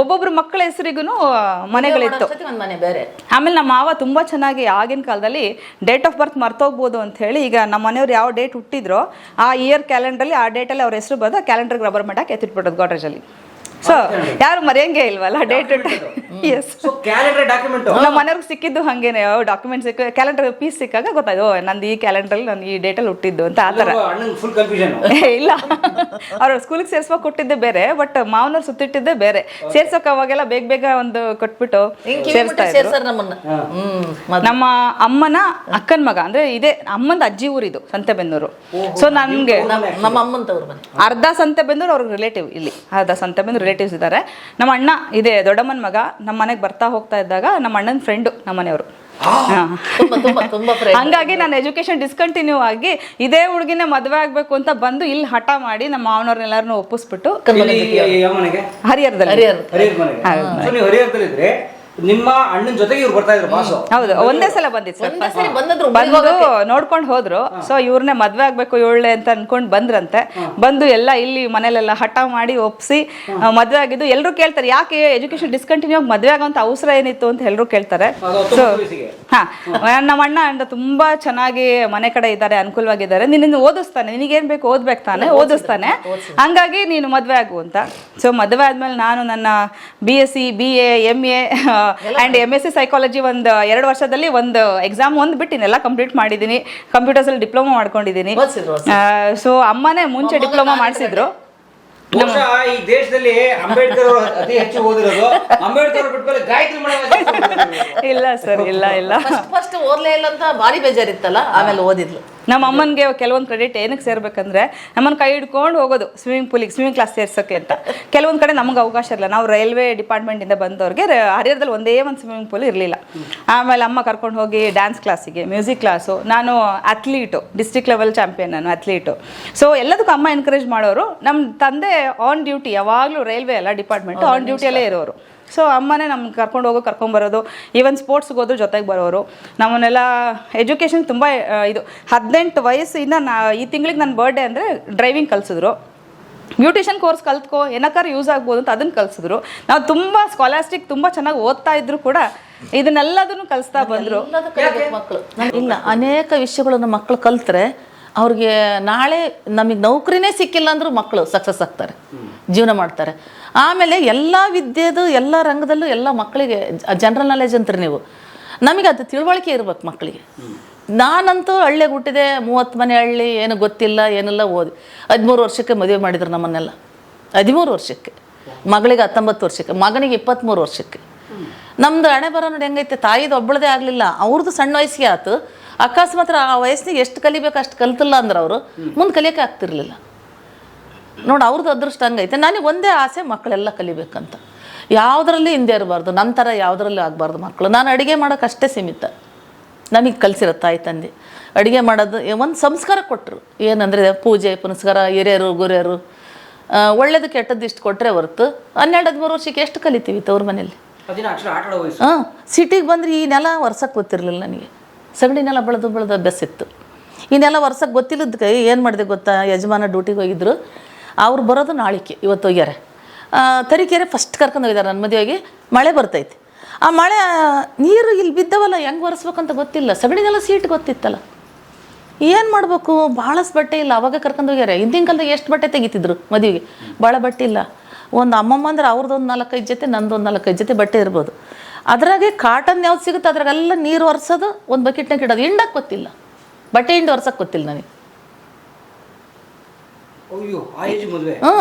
ಒಬ್ಬೊಬ್ರು ಮಕ್ಕಳ ಹೆಸರಿಗೂ ಮನೆಗಳಿತ್ತು. ಆಮೇಲೆ ನಮ್ಮ ಮಾವ ತುಂಬಾ ಚೆನ್ನಾಗಿ ಆಗಿನ ಕಾಲದಲ್ಲಿ ಡೇಟ್ ಆಫ್ ಬರ್ತ್ ಮರ್ತೋಗ್ಬೋದು ಅಂತ ಹೇಳಿ ಈಗ ನಮ್ಮ ಮನೆಯವ್ರು ಯಾವ ಡೇಟ್ ಹುಟ್ಟಿದ್ರೋ ಆ ಇಯರ್ ಕ್ಯಾಲೆಂಡರ್ ಅಲ್ಲಿ ಆ ಡೇಟಲ್ಲಿ ಅವ್ರ ಹೆಸರು ಬಂದು ಕ್ಯಾಲೆಂಡರ್ಗೆ ರಬ್ಬರ್ ಮಾಡಕ್ಕೆ ಎತ್ತಿಟ್ಬಿಡೋದು ಎತ್ತಿಟ್ಬಿಡೋದು ಗೋಡ್ರೇಜಲ್ಲಿ ಸೊ ಯಾರು ಮರೆಯಂಗೆ ಇಲ್ವಲ್ಲ? Date yes so calendar document ನಮ್ಮ ಮನೆಯವ್ರಿಗೆ ಸಿಕ್ಕಿದ್ದು ಹಂಗೇನೆ. ಡಾಕ್ಯುಮೆಂಟ್ ಸಿಕ್ಕ ಕ್ಯಾಲೆಂಡರ್ ಪೀಸ್ ಸಿಕ್ಕಾಗ ಗೊತ್ತಾಯ್ತು. ಓ ನಂದು ಈ ಕ್ಯಾಲೆಂಡರ್ ನಾನು ಈ ಡೇಟಲ್ಲಿ ಹುಟ್ಟಿದ್ದು ಅಂತ ಆ ಥರ. ಫುಲ್ ಕನ್ಫ್ಯೂಷನ್ ಇಲ್ಲ. ಅವ್ರ ಸ್ಕೂಲಿಗೆ ಸೇರ್ಸೋಕೆ ಕೊಟ್ಟಿದ್ದೆ ಬೇರೆ ಬಟ್ ಮಾವನವ್ರು ಸುತ್ತಿಟ್ಟಿದ್ದೆ ಬೇರೆ. ಸೇರ್ಸೋಕೆ ಅವಾಗೆಲ್ಲ ಬೇಗ ಬೇಗ ಒಂದು ಕೊಟ್ಬಿಟ್ಟು ಸೇರಿಸ್ತಾ ಇದ್ರು. ಸೇರ್ಸರ್ ನಮ್ಮನ್ನ. ನಮ್ಮ ಅಮ್ಮನ ಅಕ್ಕನ ಮಗ ಅಂದ್ರೆ ಇದೇ ಅಮ್ಮಂದ ಅಜ್ಜಿ ಊರಿದು ಸಂತೆಬೆನ್ನೂರು. ಸೊ ನನ್ಗೆ ಅರ್ಧ ಸಂತೆಬೆನ್ನೂರು ಅವ್ರಿಗೆ ರಿಲೇಟಿವ್ ಇಲ್ಲಿ. ಅರ್ಧ ಸಂತೆಬೆನ್ನೂರು ರಿಲೇಟಿವ್ಸ್ ಇದ್ದಾರೆ ನಮ್ಮ ಅಣ್ಣ ಇದೆ ದೊಡ್ಡಮ್ಮನ ಮಗ ನಮ್ಮ ಮನೆಗೆ ಬರ್ತಾ ಹೋಗ್ತಾ ಇದ್ದಾಗ ನಮ್ಮ ಅಣ್ಣನ ಫ್ರೆಂಡು ನಮ್ಮ ಮನೆಯವರು ತುಂಬಾ ತುಂಬಾ ತುಂಬಾ ಫ್ರೈ ಹಂಗಾಗಿ ನಾನು ಎಜುಕೇಶನ್ ಡಿಸ್ಕಂಟಿನ್ಯೂ ಆಗಿ ಇದೇ ಹುಡುಗಿನ ಮದುವೆ ಆಗ್ಬೇಕು ಅಂತ ಬಂದು ಇಲ್ಲಿ ಹಠ ಮಾಡಿ ನಮ್ಮ ಮಾವನವ್ರನ್ನೆಲ್ಲರನ್ನು ಒಪ್ಪಿಸ್ಬಿಟ್ಟು ಹರಿಹರದಲ್ಲಿ. ನಿಮ್ಮ ಅಣ್ಣನ ಜೊತೆಗೆ ಇವ್ರು ಬರ್ತಾ ಇದ್ರು ಬಾಸು. ಹೌದು ಒಂದೇ ಸಲ ಬಂದಿತ್ತು ಸರ್. ಒಂದೇ ಸರಿ ಬಂದದ್ರು ಬಂದು ನೋಡ್ಕೊಂಡು ಹೋದ್ರು. ಸೊ ಇವ್ರನ್ನೇ ಮದ್ವೆ ಆಗ್ಬೇಕು ಇವಳೆ ಅಂತ ಅನ್ಕೊಂಡ್ ಬಂದ್ರಂತೆ. ಬಂದು ಎಲ್ಲ ಇಲ್ಲಿ ಮನೇಲೆಲ್ಲ ಹಠ ಮಾಡಿ ಒಪ್ಸಿ ಮದ್ವೆ ಆಗಿದ್ದು ಎಲ್ಲರೂ ಕೇಳ್ತಾರೆ ಯಾಕೆ ಎಜುಕೇಶನ್ ಡಿಸ್ಕಂಟಿನ್ಯೂ ಆಗಿ ಮದ್ವೆ ಆಗೋಂತ ಅವಸರ ಏನಿತ್ತು ಅಂತ ಎಲ್ಲರೂ ಕೇಳ್ತಾರೆ. ಸೊ. ಹಾ. ನಮ್ಮ ಅಣ್ಣ ಅಂತ ತುಂಬಾ ಚೆನ್ನಾಗಿ ಮನೆ ಕಡೆ ಇದ್ದಾರೆ ಅನುಕೂಲವಾಗಿದ್ದಾರೆ. ನಿನ್ನ ಓದಿಸ್ತಾನೆ ನಿನಗೇನ್ ಬೇಕು ಓದ್ಬೇಕು ತಾನೆ ಓದಿಸ್ತಾನೆ. ಹಂಗಾಗಿ ನೀನು ಮದ್ವೆ ಆಗು ಅಂತ. ಸೊ ಮದ್ವೆ ಆದ್ಮೇಲೆ ನಾನು ನನ್ನ B S C B A M A and M S C psychology ಒಂದು ಎರಡು ವರ್ಷದಲ್ಲಿ ಒಂದು ಎಕ್ಸಾಮ್ ಒಂದು ಬಿಟ್ಟು ಇನ್ನೆಲ್ಲ ಕಂಪ್ಲೀಟ್ ಮಾಡಿದ್ದೀನಿ ಕಂಪ್ಯೂಟರ್ಸಲ್ಲಿ ಡಿಪ್ಲೊಮಾ ಮಾಡ್ಕೊಂಡಿದ್ದೀನಿ ಸೊ ಅಮ್ಮನೇ ಮುಂಚೆ ಡಿಪ್ಲೊಮಾ ಮಾಡಿಸಿದ್ರು. ಬಹುಶಃ ಈ ದೇಶದಲ್ಲಿ ಅಂಬೇಡ್ಕರ್ ಅವರು ಅತಿ ಹೆಚ್ಚು ಓದಿರೋದು. ಅಂಬೇಡ್ಕರ್ ಬಿಟ್ಮೇಲೆ ಗಾಯತ್ರಿ ಇಲ್ಲ ಸರ್ ಇಲ್ಲ ಇಲ್ಲ. ಫಸ್ಟ್ ಫಸ್ಟ್ ಓದ್ಲೇ ಇಲ್ಲ ಅಂತ ಭಾರಿ ಬೇಜಾರಿತ್ತಲ್ಲ ಆಮೇಲೆ ಓದಿದ್ಲು. ನಮ್ಮ ಅಮ್ಮನಿಗೆ ಕೆಲವೊಂದು ಕ್ರೆಡಿಟ್ ಏನಕ್ಕೆ ಸೇರ್ಬೇಕಂದ್ರೆ ನಮ್ಮನ್ನ ಕೈ ಹಿಡ್ಕೊಂಡು ಹೋಗೋದು ಸ್ವಿಮ್ಮಿಂಗ್ ಪೂಲಿಗೆ ಸ್ವಿಮ್ಮಿಂಗ್ ಕ್ಲಾಸ್ ಸೇರ್ಸೋಕ್ಕೆ ಅಂತ. ಕೆಲವೊಂದು ಕಡೆ ನಮಗೆ ಅವಕಾಶ ಇರಲ್ಲ ನಾವು ರೈಲ್ವೆ ಡಿಪಾರ್ಟ್ಮೆಂಟಿಂದ ಬಂದವ್ರಿಗೆ ಹರಿಯರದಲ್ಲಿ ಒಂದೇ ಒಂದು ಸ್ವಿಮ್ಮಿಂಗ್ ಪೂಲ್ ಇರಲಿಲ್ಲ. ಆಮೇಲೆ ಅಮ್ಮ ಕರ್ಕೊಂಡು ಹೋಗಿ ಡ್ಯಾನ್ಸ್ ಕ್ಲಾಸಿಗೆ ಮ್ಯೂಸಿಕ್ ಕ್ಲಾಸು ನಾನು ಅಥ್ಲೀಟು ಡಿಸ್ಟ್ರಿಕ್ಟ್ ಲೆವೆಲ್ ಚಾಂಪಿಯನ್ ನಾನು ಅಥ್ಲೀಟು ಸೊ ಎಲ್ಲದಕ್ಕೂ ಅಮ್ಮ ಎನ್ಕರೇಜ್ ಮಾಡೋರು. ನಮ್ಮ ತಂದೆ ಆನ್ ಡ್ಯೂಟಿ ಯಾವಾಗಲೂ ರೈಲ್ವೆ ಅಲ್ಲ ಡಿಪಾರ್ಟ್ಮೆಂಟು ಆನ್ ಡ್ಯೂಟಿಯಲ್ಲೇ ಇರೋರು. ಸೊ ಅಮ್ಮನೇ ನಮ್ಗೆ ಕರ್ಕೊಂಡು ಹೋಗೋ ಕರ್ಕೊಂಬರೋದು ಈವನ್ ಸ್ಪೋರ್ಟ್ಸ್ಗೆ ಹೋದ್ರು ಜೊತೆಗೆ ಬರೋರು. ನಮ್ಮನ್ನೆಲ್ಲ ಎಜುಕೇಷನ್ ತುಂಬ ಇದು ಹದಿನೆಂಟು ವಯಸ್ಸಿಂದ ನಾ, ಈ ತಿಂಗಳಿಗೆ ನನ್ನ ಬರ್ಡೇ ಅಂದರೆ ಡ್ರೈವಿಂಗ್ ಕಲಿಸಿದ್ರು. ಬ್ಯೂಟಿಷಿಯನ್ ಕೋರ್ಸ್ ಕಲ್ತ್ಕೋ, ಏನಕ್ಕಾರ ಯೂಸ್ ಆಗ್ಬೋದು ಅಂತ ಅದನ್ನು ಕಲಿಸಿದ್ರು. ನಾವು ತುಂಬ ಸ್ಕಾಲಾಸ್ಟಿಕ್ ತುಂಬ ಚೆನ್ನಾಗಿ ಓದ್ತಾ ಇದ್ರು ಕೂಡ ಇದನ್ನೆಲ್ಲದನ್ನು ಕಲಿಸ್ತಾ ಬಂದರು. ಇಲ್ಲ ಅನೇಕ ವಿಷಯಗಳನ್ನು ಮಕ್ಕಳು ಕಲ್ತ್ರೆ ಅವ್ರಿಗೆ ನಾಳೆ ನಮಗೆ ನೌಕರಿನೇ ಸಿಕ್ಕಿಲ್ಲ ಅಂದರೂ ಮಕ್ಕಳು ಸಕ್ಸಸ್ ಆಗ್ತಾರೆ. ಜೀವನ ಮಾಡ್ತಾರೆ. ಆಮೇಲೆ ಎಲ್ಲ ವಿದ್ಯೆದು, ಎಲ್ಲ ರಂಗದಲ್ಲೂ ಎಲ್ಲ ಮಕ್ಕಳಿಗೆ ಜನರಲ್ ನಾಲೆಜ್ ಅಂತೀರಿ ನೀವು. ನಮಗೆ ಅದು ತಿಳುವಳಿಕೆ ಇರ್ಬೇಕು ಮಕ್ಕಳಿಗೆ ನಾನಂತೂ ಹಳ್ಳಿಗೆ ಹುಟ್ಟಿದೆ, ಮೂವತ್ತು ಮನೆ ಹಳ್ಳಿ, ಏನು ಗೊತ್ತಿಲ್ಲ, ಏನೆಲ್ಲ, ಓದಿ. ಹದಿಮೂರು ವರ್ಷಕ್ಕೆ ಮದುವೆ ಮಾಡಿದ್ರು ನಮ್ಮನ್ನೆಲ್ಲ. ಹದಿಮೂರು ವರ್ಷಕ್ಕೆ. ಮಗಳಿಗೆ ಹತ್ತೊಂಬತ್ತು ವರ್ಷಕ್ಕೆ, ಮಗನಿಗೆ ಇಪ್ಪತ್ತ್ಮೂರು ವರ್ಷಕ್ಕೆ. ನಮ್ದು ಹಣೆ ಬರೋ ನೋಡಿ ಹೆಂಗೈತೆ, ತಾಯಿದು ಒಬ್ಬಳದೇ ಆಗಲಿಲ್ಲ ಅವ್ರದ್ದು ಸಣ್ಣ ವಯಸ್ಸಿಗೆ ಆಯ್ತು ಅಕಸ್ಮಾತ್ ಆ ವಯಸ್ಸಿಗೆ ಎಷ್ಟು ಕಲಿಬೇಕು ಅಷ್ಟು ಕಲ್ತಿಲ್ಲ ಅಂದ್ರೆ ಅವರು ಮುಂದೆ ಕಲಿಯೋಕೆ ಆಗ್ತಿರ್ಲಿಲ್ಲ. ನೋಡಿ ಅವ್ರದ್ದು ಅದೃಷ್ಟ ಹಂಗೈತೆ. ನನಗೆ ಒಂದೇ ಆಸೆ ಮಕ್ಕಳೆಲ್ಲ ಕಲಿಬೇಕಂತ. ಯಾವುದರಲ್ಲಿ ಹಿಂದೆ ಇರಬಾರ್ದು ನನ್ನ ಥರ ಯಾವುದರಲ್ಲೂ ಆಗಬಾರ್ದು ಮಕ್ಕಳು ನಾನು ಅಡುಗೆ ಮಾಡೋಕೆ ಅಷ್ಟೇ ಸೀಮಿತ. ನಮಗೆ ಕಲಿಸಿರೋ ತಾಯಿ ತಂದೆ. ಅಡುಗೆ ಮಾಡೋದು ಒಂದು ಸಂಸ್ಕಾರ ಕೊಟ್ಟರು ಏನಂದರೆ ಪೂಜೆ ಪುನಸ್ಕಾರ ಹಿರಿಯರು ಗುರಿಯರು. ಒಳ್ಳೇದು ಕೆಟ್ಟದ್ದು ಇಷ್ಟು ಕೊಟ್ಟರೆ ಹೊರತು. ಹನ್ನೆರಡು ಹದಿಮೂರು ವರ್ಷಕ್ಕೆ ಎಷ್ಟು ಕಲಿತೀವಿ ತವ್ರ ಮನೇಲಿ ಹಾಂ ಸಿಟಿಗೆ ಬಂದರೆ ಈ ನೆಲ ವರ್ಷಕ್ಕೆ ಗೊತ್ತಿರಲಿಲ್ಲ ನನಗೆ. ಸಗಣಿ ನೆಲ ಬೆಳೆದು ಬೆಳೆದು ಅಭ್ಯಾಸ ಇತ್ತು. ಇನ್ನೆಲ್ಲ ನೆಲ ವರ್ಷಕ್ಕೆ ಗೊತ್ತಿಲ್ಲದಕ್ಕೆ ಏನು ಮಾಡಿದೆ ಗೊತ್ತಾ? ಯಜಮಾನ ಡ್ಯೂಟಿಗೆ ಹೋಗಿದ್ರು. ಅವ್ರು ಬರೋದು ನಾಳಿಕೆ, ಇವತ್ತು ಹೋಗ್ಯಾರೆ. ತರಿಕೆರೆ ಫಸ್ಟ್ ಕರ್ಕೊಂಡು ಹೋಗಿದ್ದಾರೆ ನನ್ನ ಮದುವೆಗೆ. ಮಳೆ ಬರ್ತೈತೆ. ಆ ಮಳೆ, ನೀರು ಇಲ್ಲಿ ಬಿದ್ದವಲ್ಲ, ಹೆಂಗೆ ಒರೆಸ್ಬೇಕಂತ ಗೊತ್ತಿಲ್ಲ. ಸಗಣಿನೆಲ್ಲ ನೆಲ ಸೀಟ್ ಗೊತ್ತಿತ್ತಲ್ಲ. ಏನು ಮಾಡಬೇಕು? ಭಾಳಷ್ಟು ಬಟ್ಟೆ ಇಲ್ಲ, ಅವಾಗ ಕರ್ಕೊಂಡು ಹೋಗ್ಯಾರ. ಹಿಂದಿನ ಕಾಲದಾಗ ಎಷ್ಟು ಬಟ್ಟೆ ತೆಗಿತಿದ್ರು ಮದುವೆಗೆ? ಭಾಳ ಬಟ್ಟೆ ಇಲ್ಲ. ಒಂದು ಅಮ್ಮಮ್ಮ ಅಂದ್ರೆ ಅವ್ರದ್ದು ಒಂದು ನಾಲ್ಕೈದು ಜೊತೆ ನಂದು ಒಂದು ನಾಲ್ಕೈದು ಜೊತೆ ಬಟ್ಟೆ ಇರ್ಬೋದು. ಅದ್ರಾಗೆ ಕಾಟನ್ ಯಾವ್ದು ಸಿಗುತ್ತೆ? ಅದ್ರಾಗೆಲ್ಲ ನೀರು ಒರೆಸೋದು ಒಂದು ಬಕೆಟ್ನಾಗ ಇಡೋದು. ಹಿಂಡಕ್ಕೆ ಗೊತ್ತಿಲ್ಲ. ಬಟ್ಟೆ ಹಿಂಡಿ ಒರ್ಸಕ್ಕೆ ಗೊತ್ತಿಲ್ಲ ನನಗೆ. ಹ್ಞೂ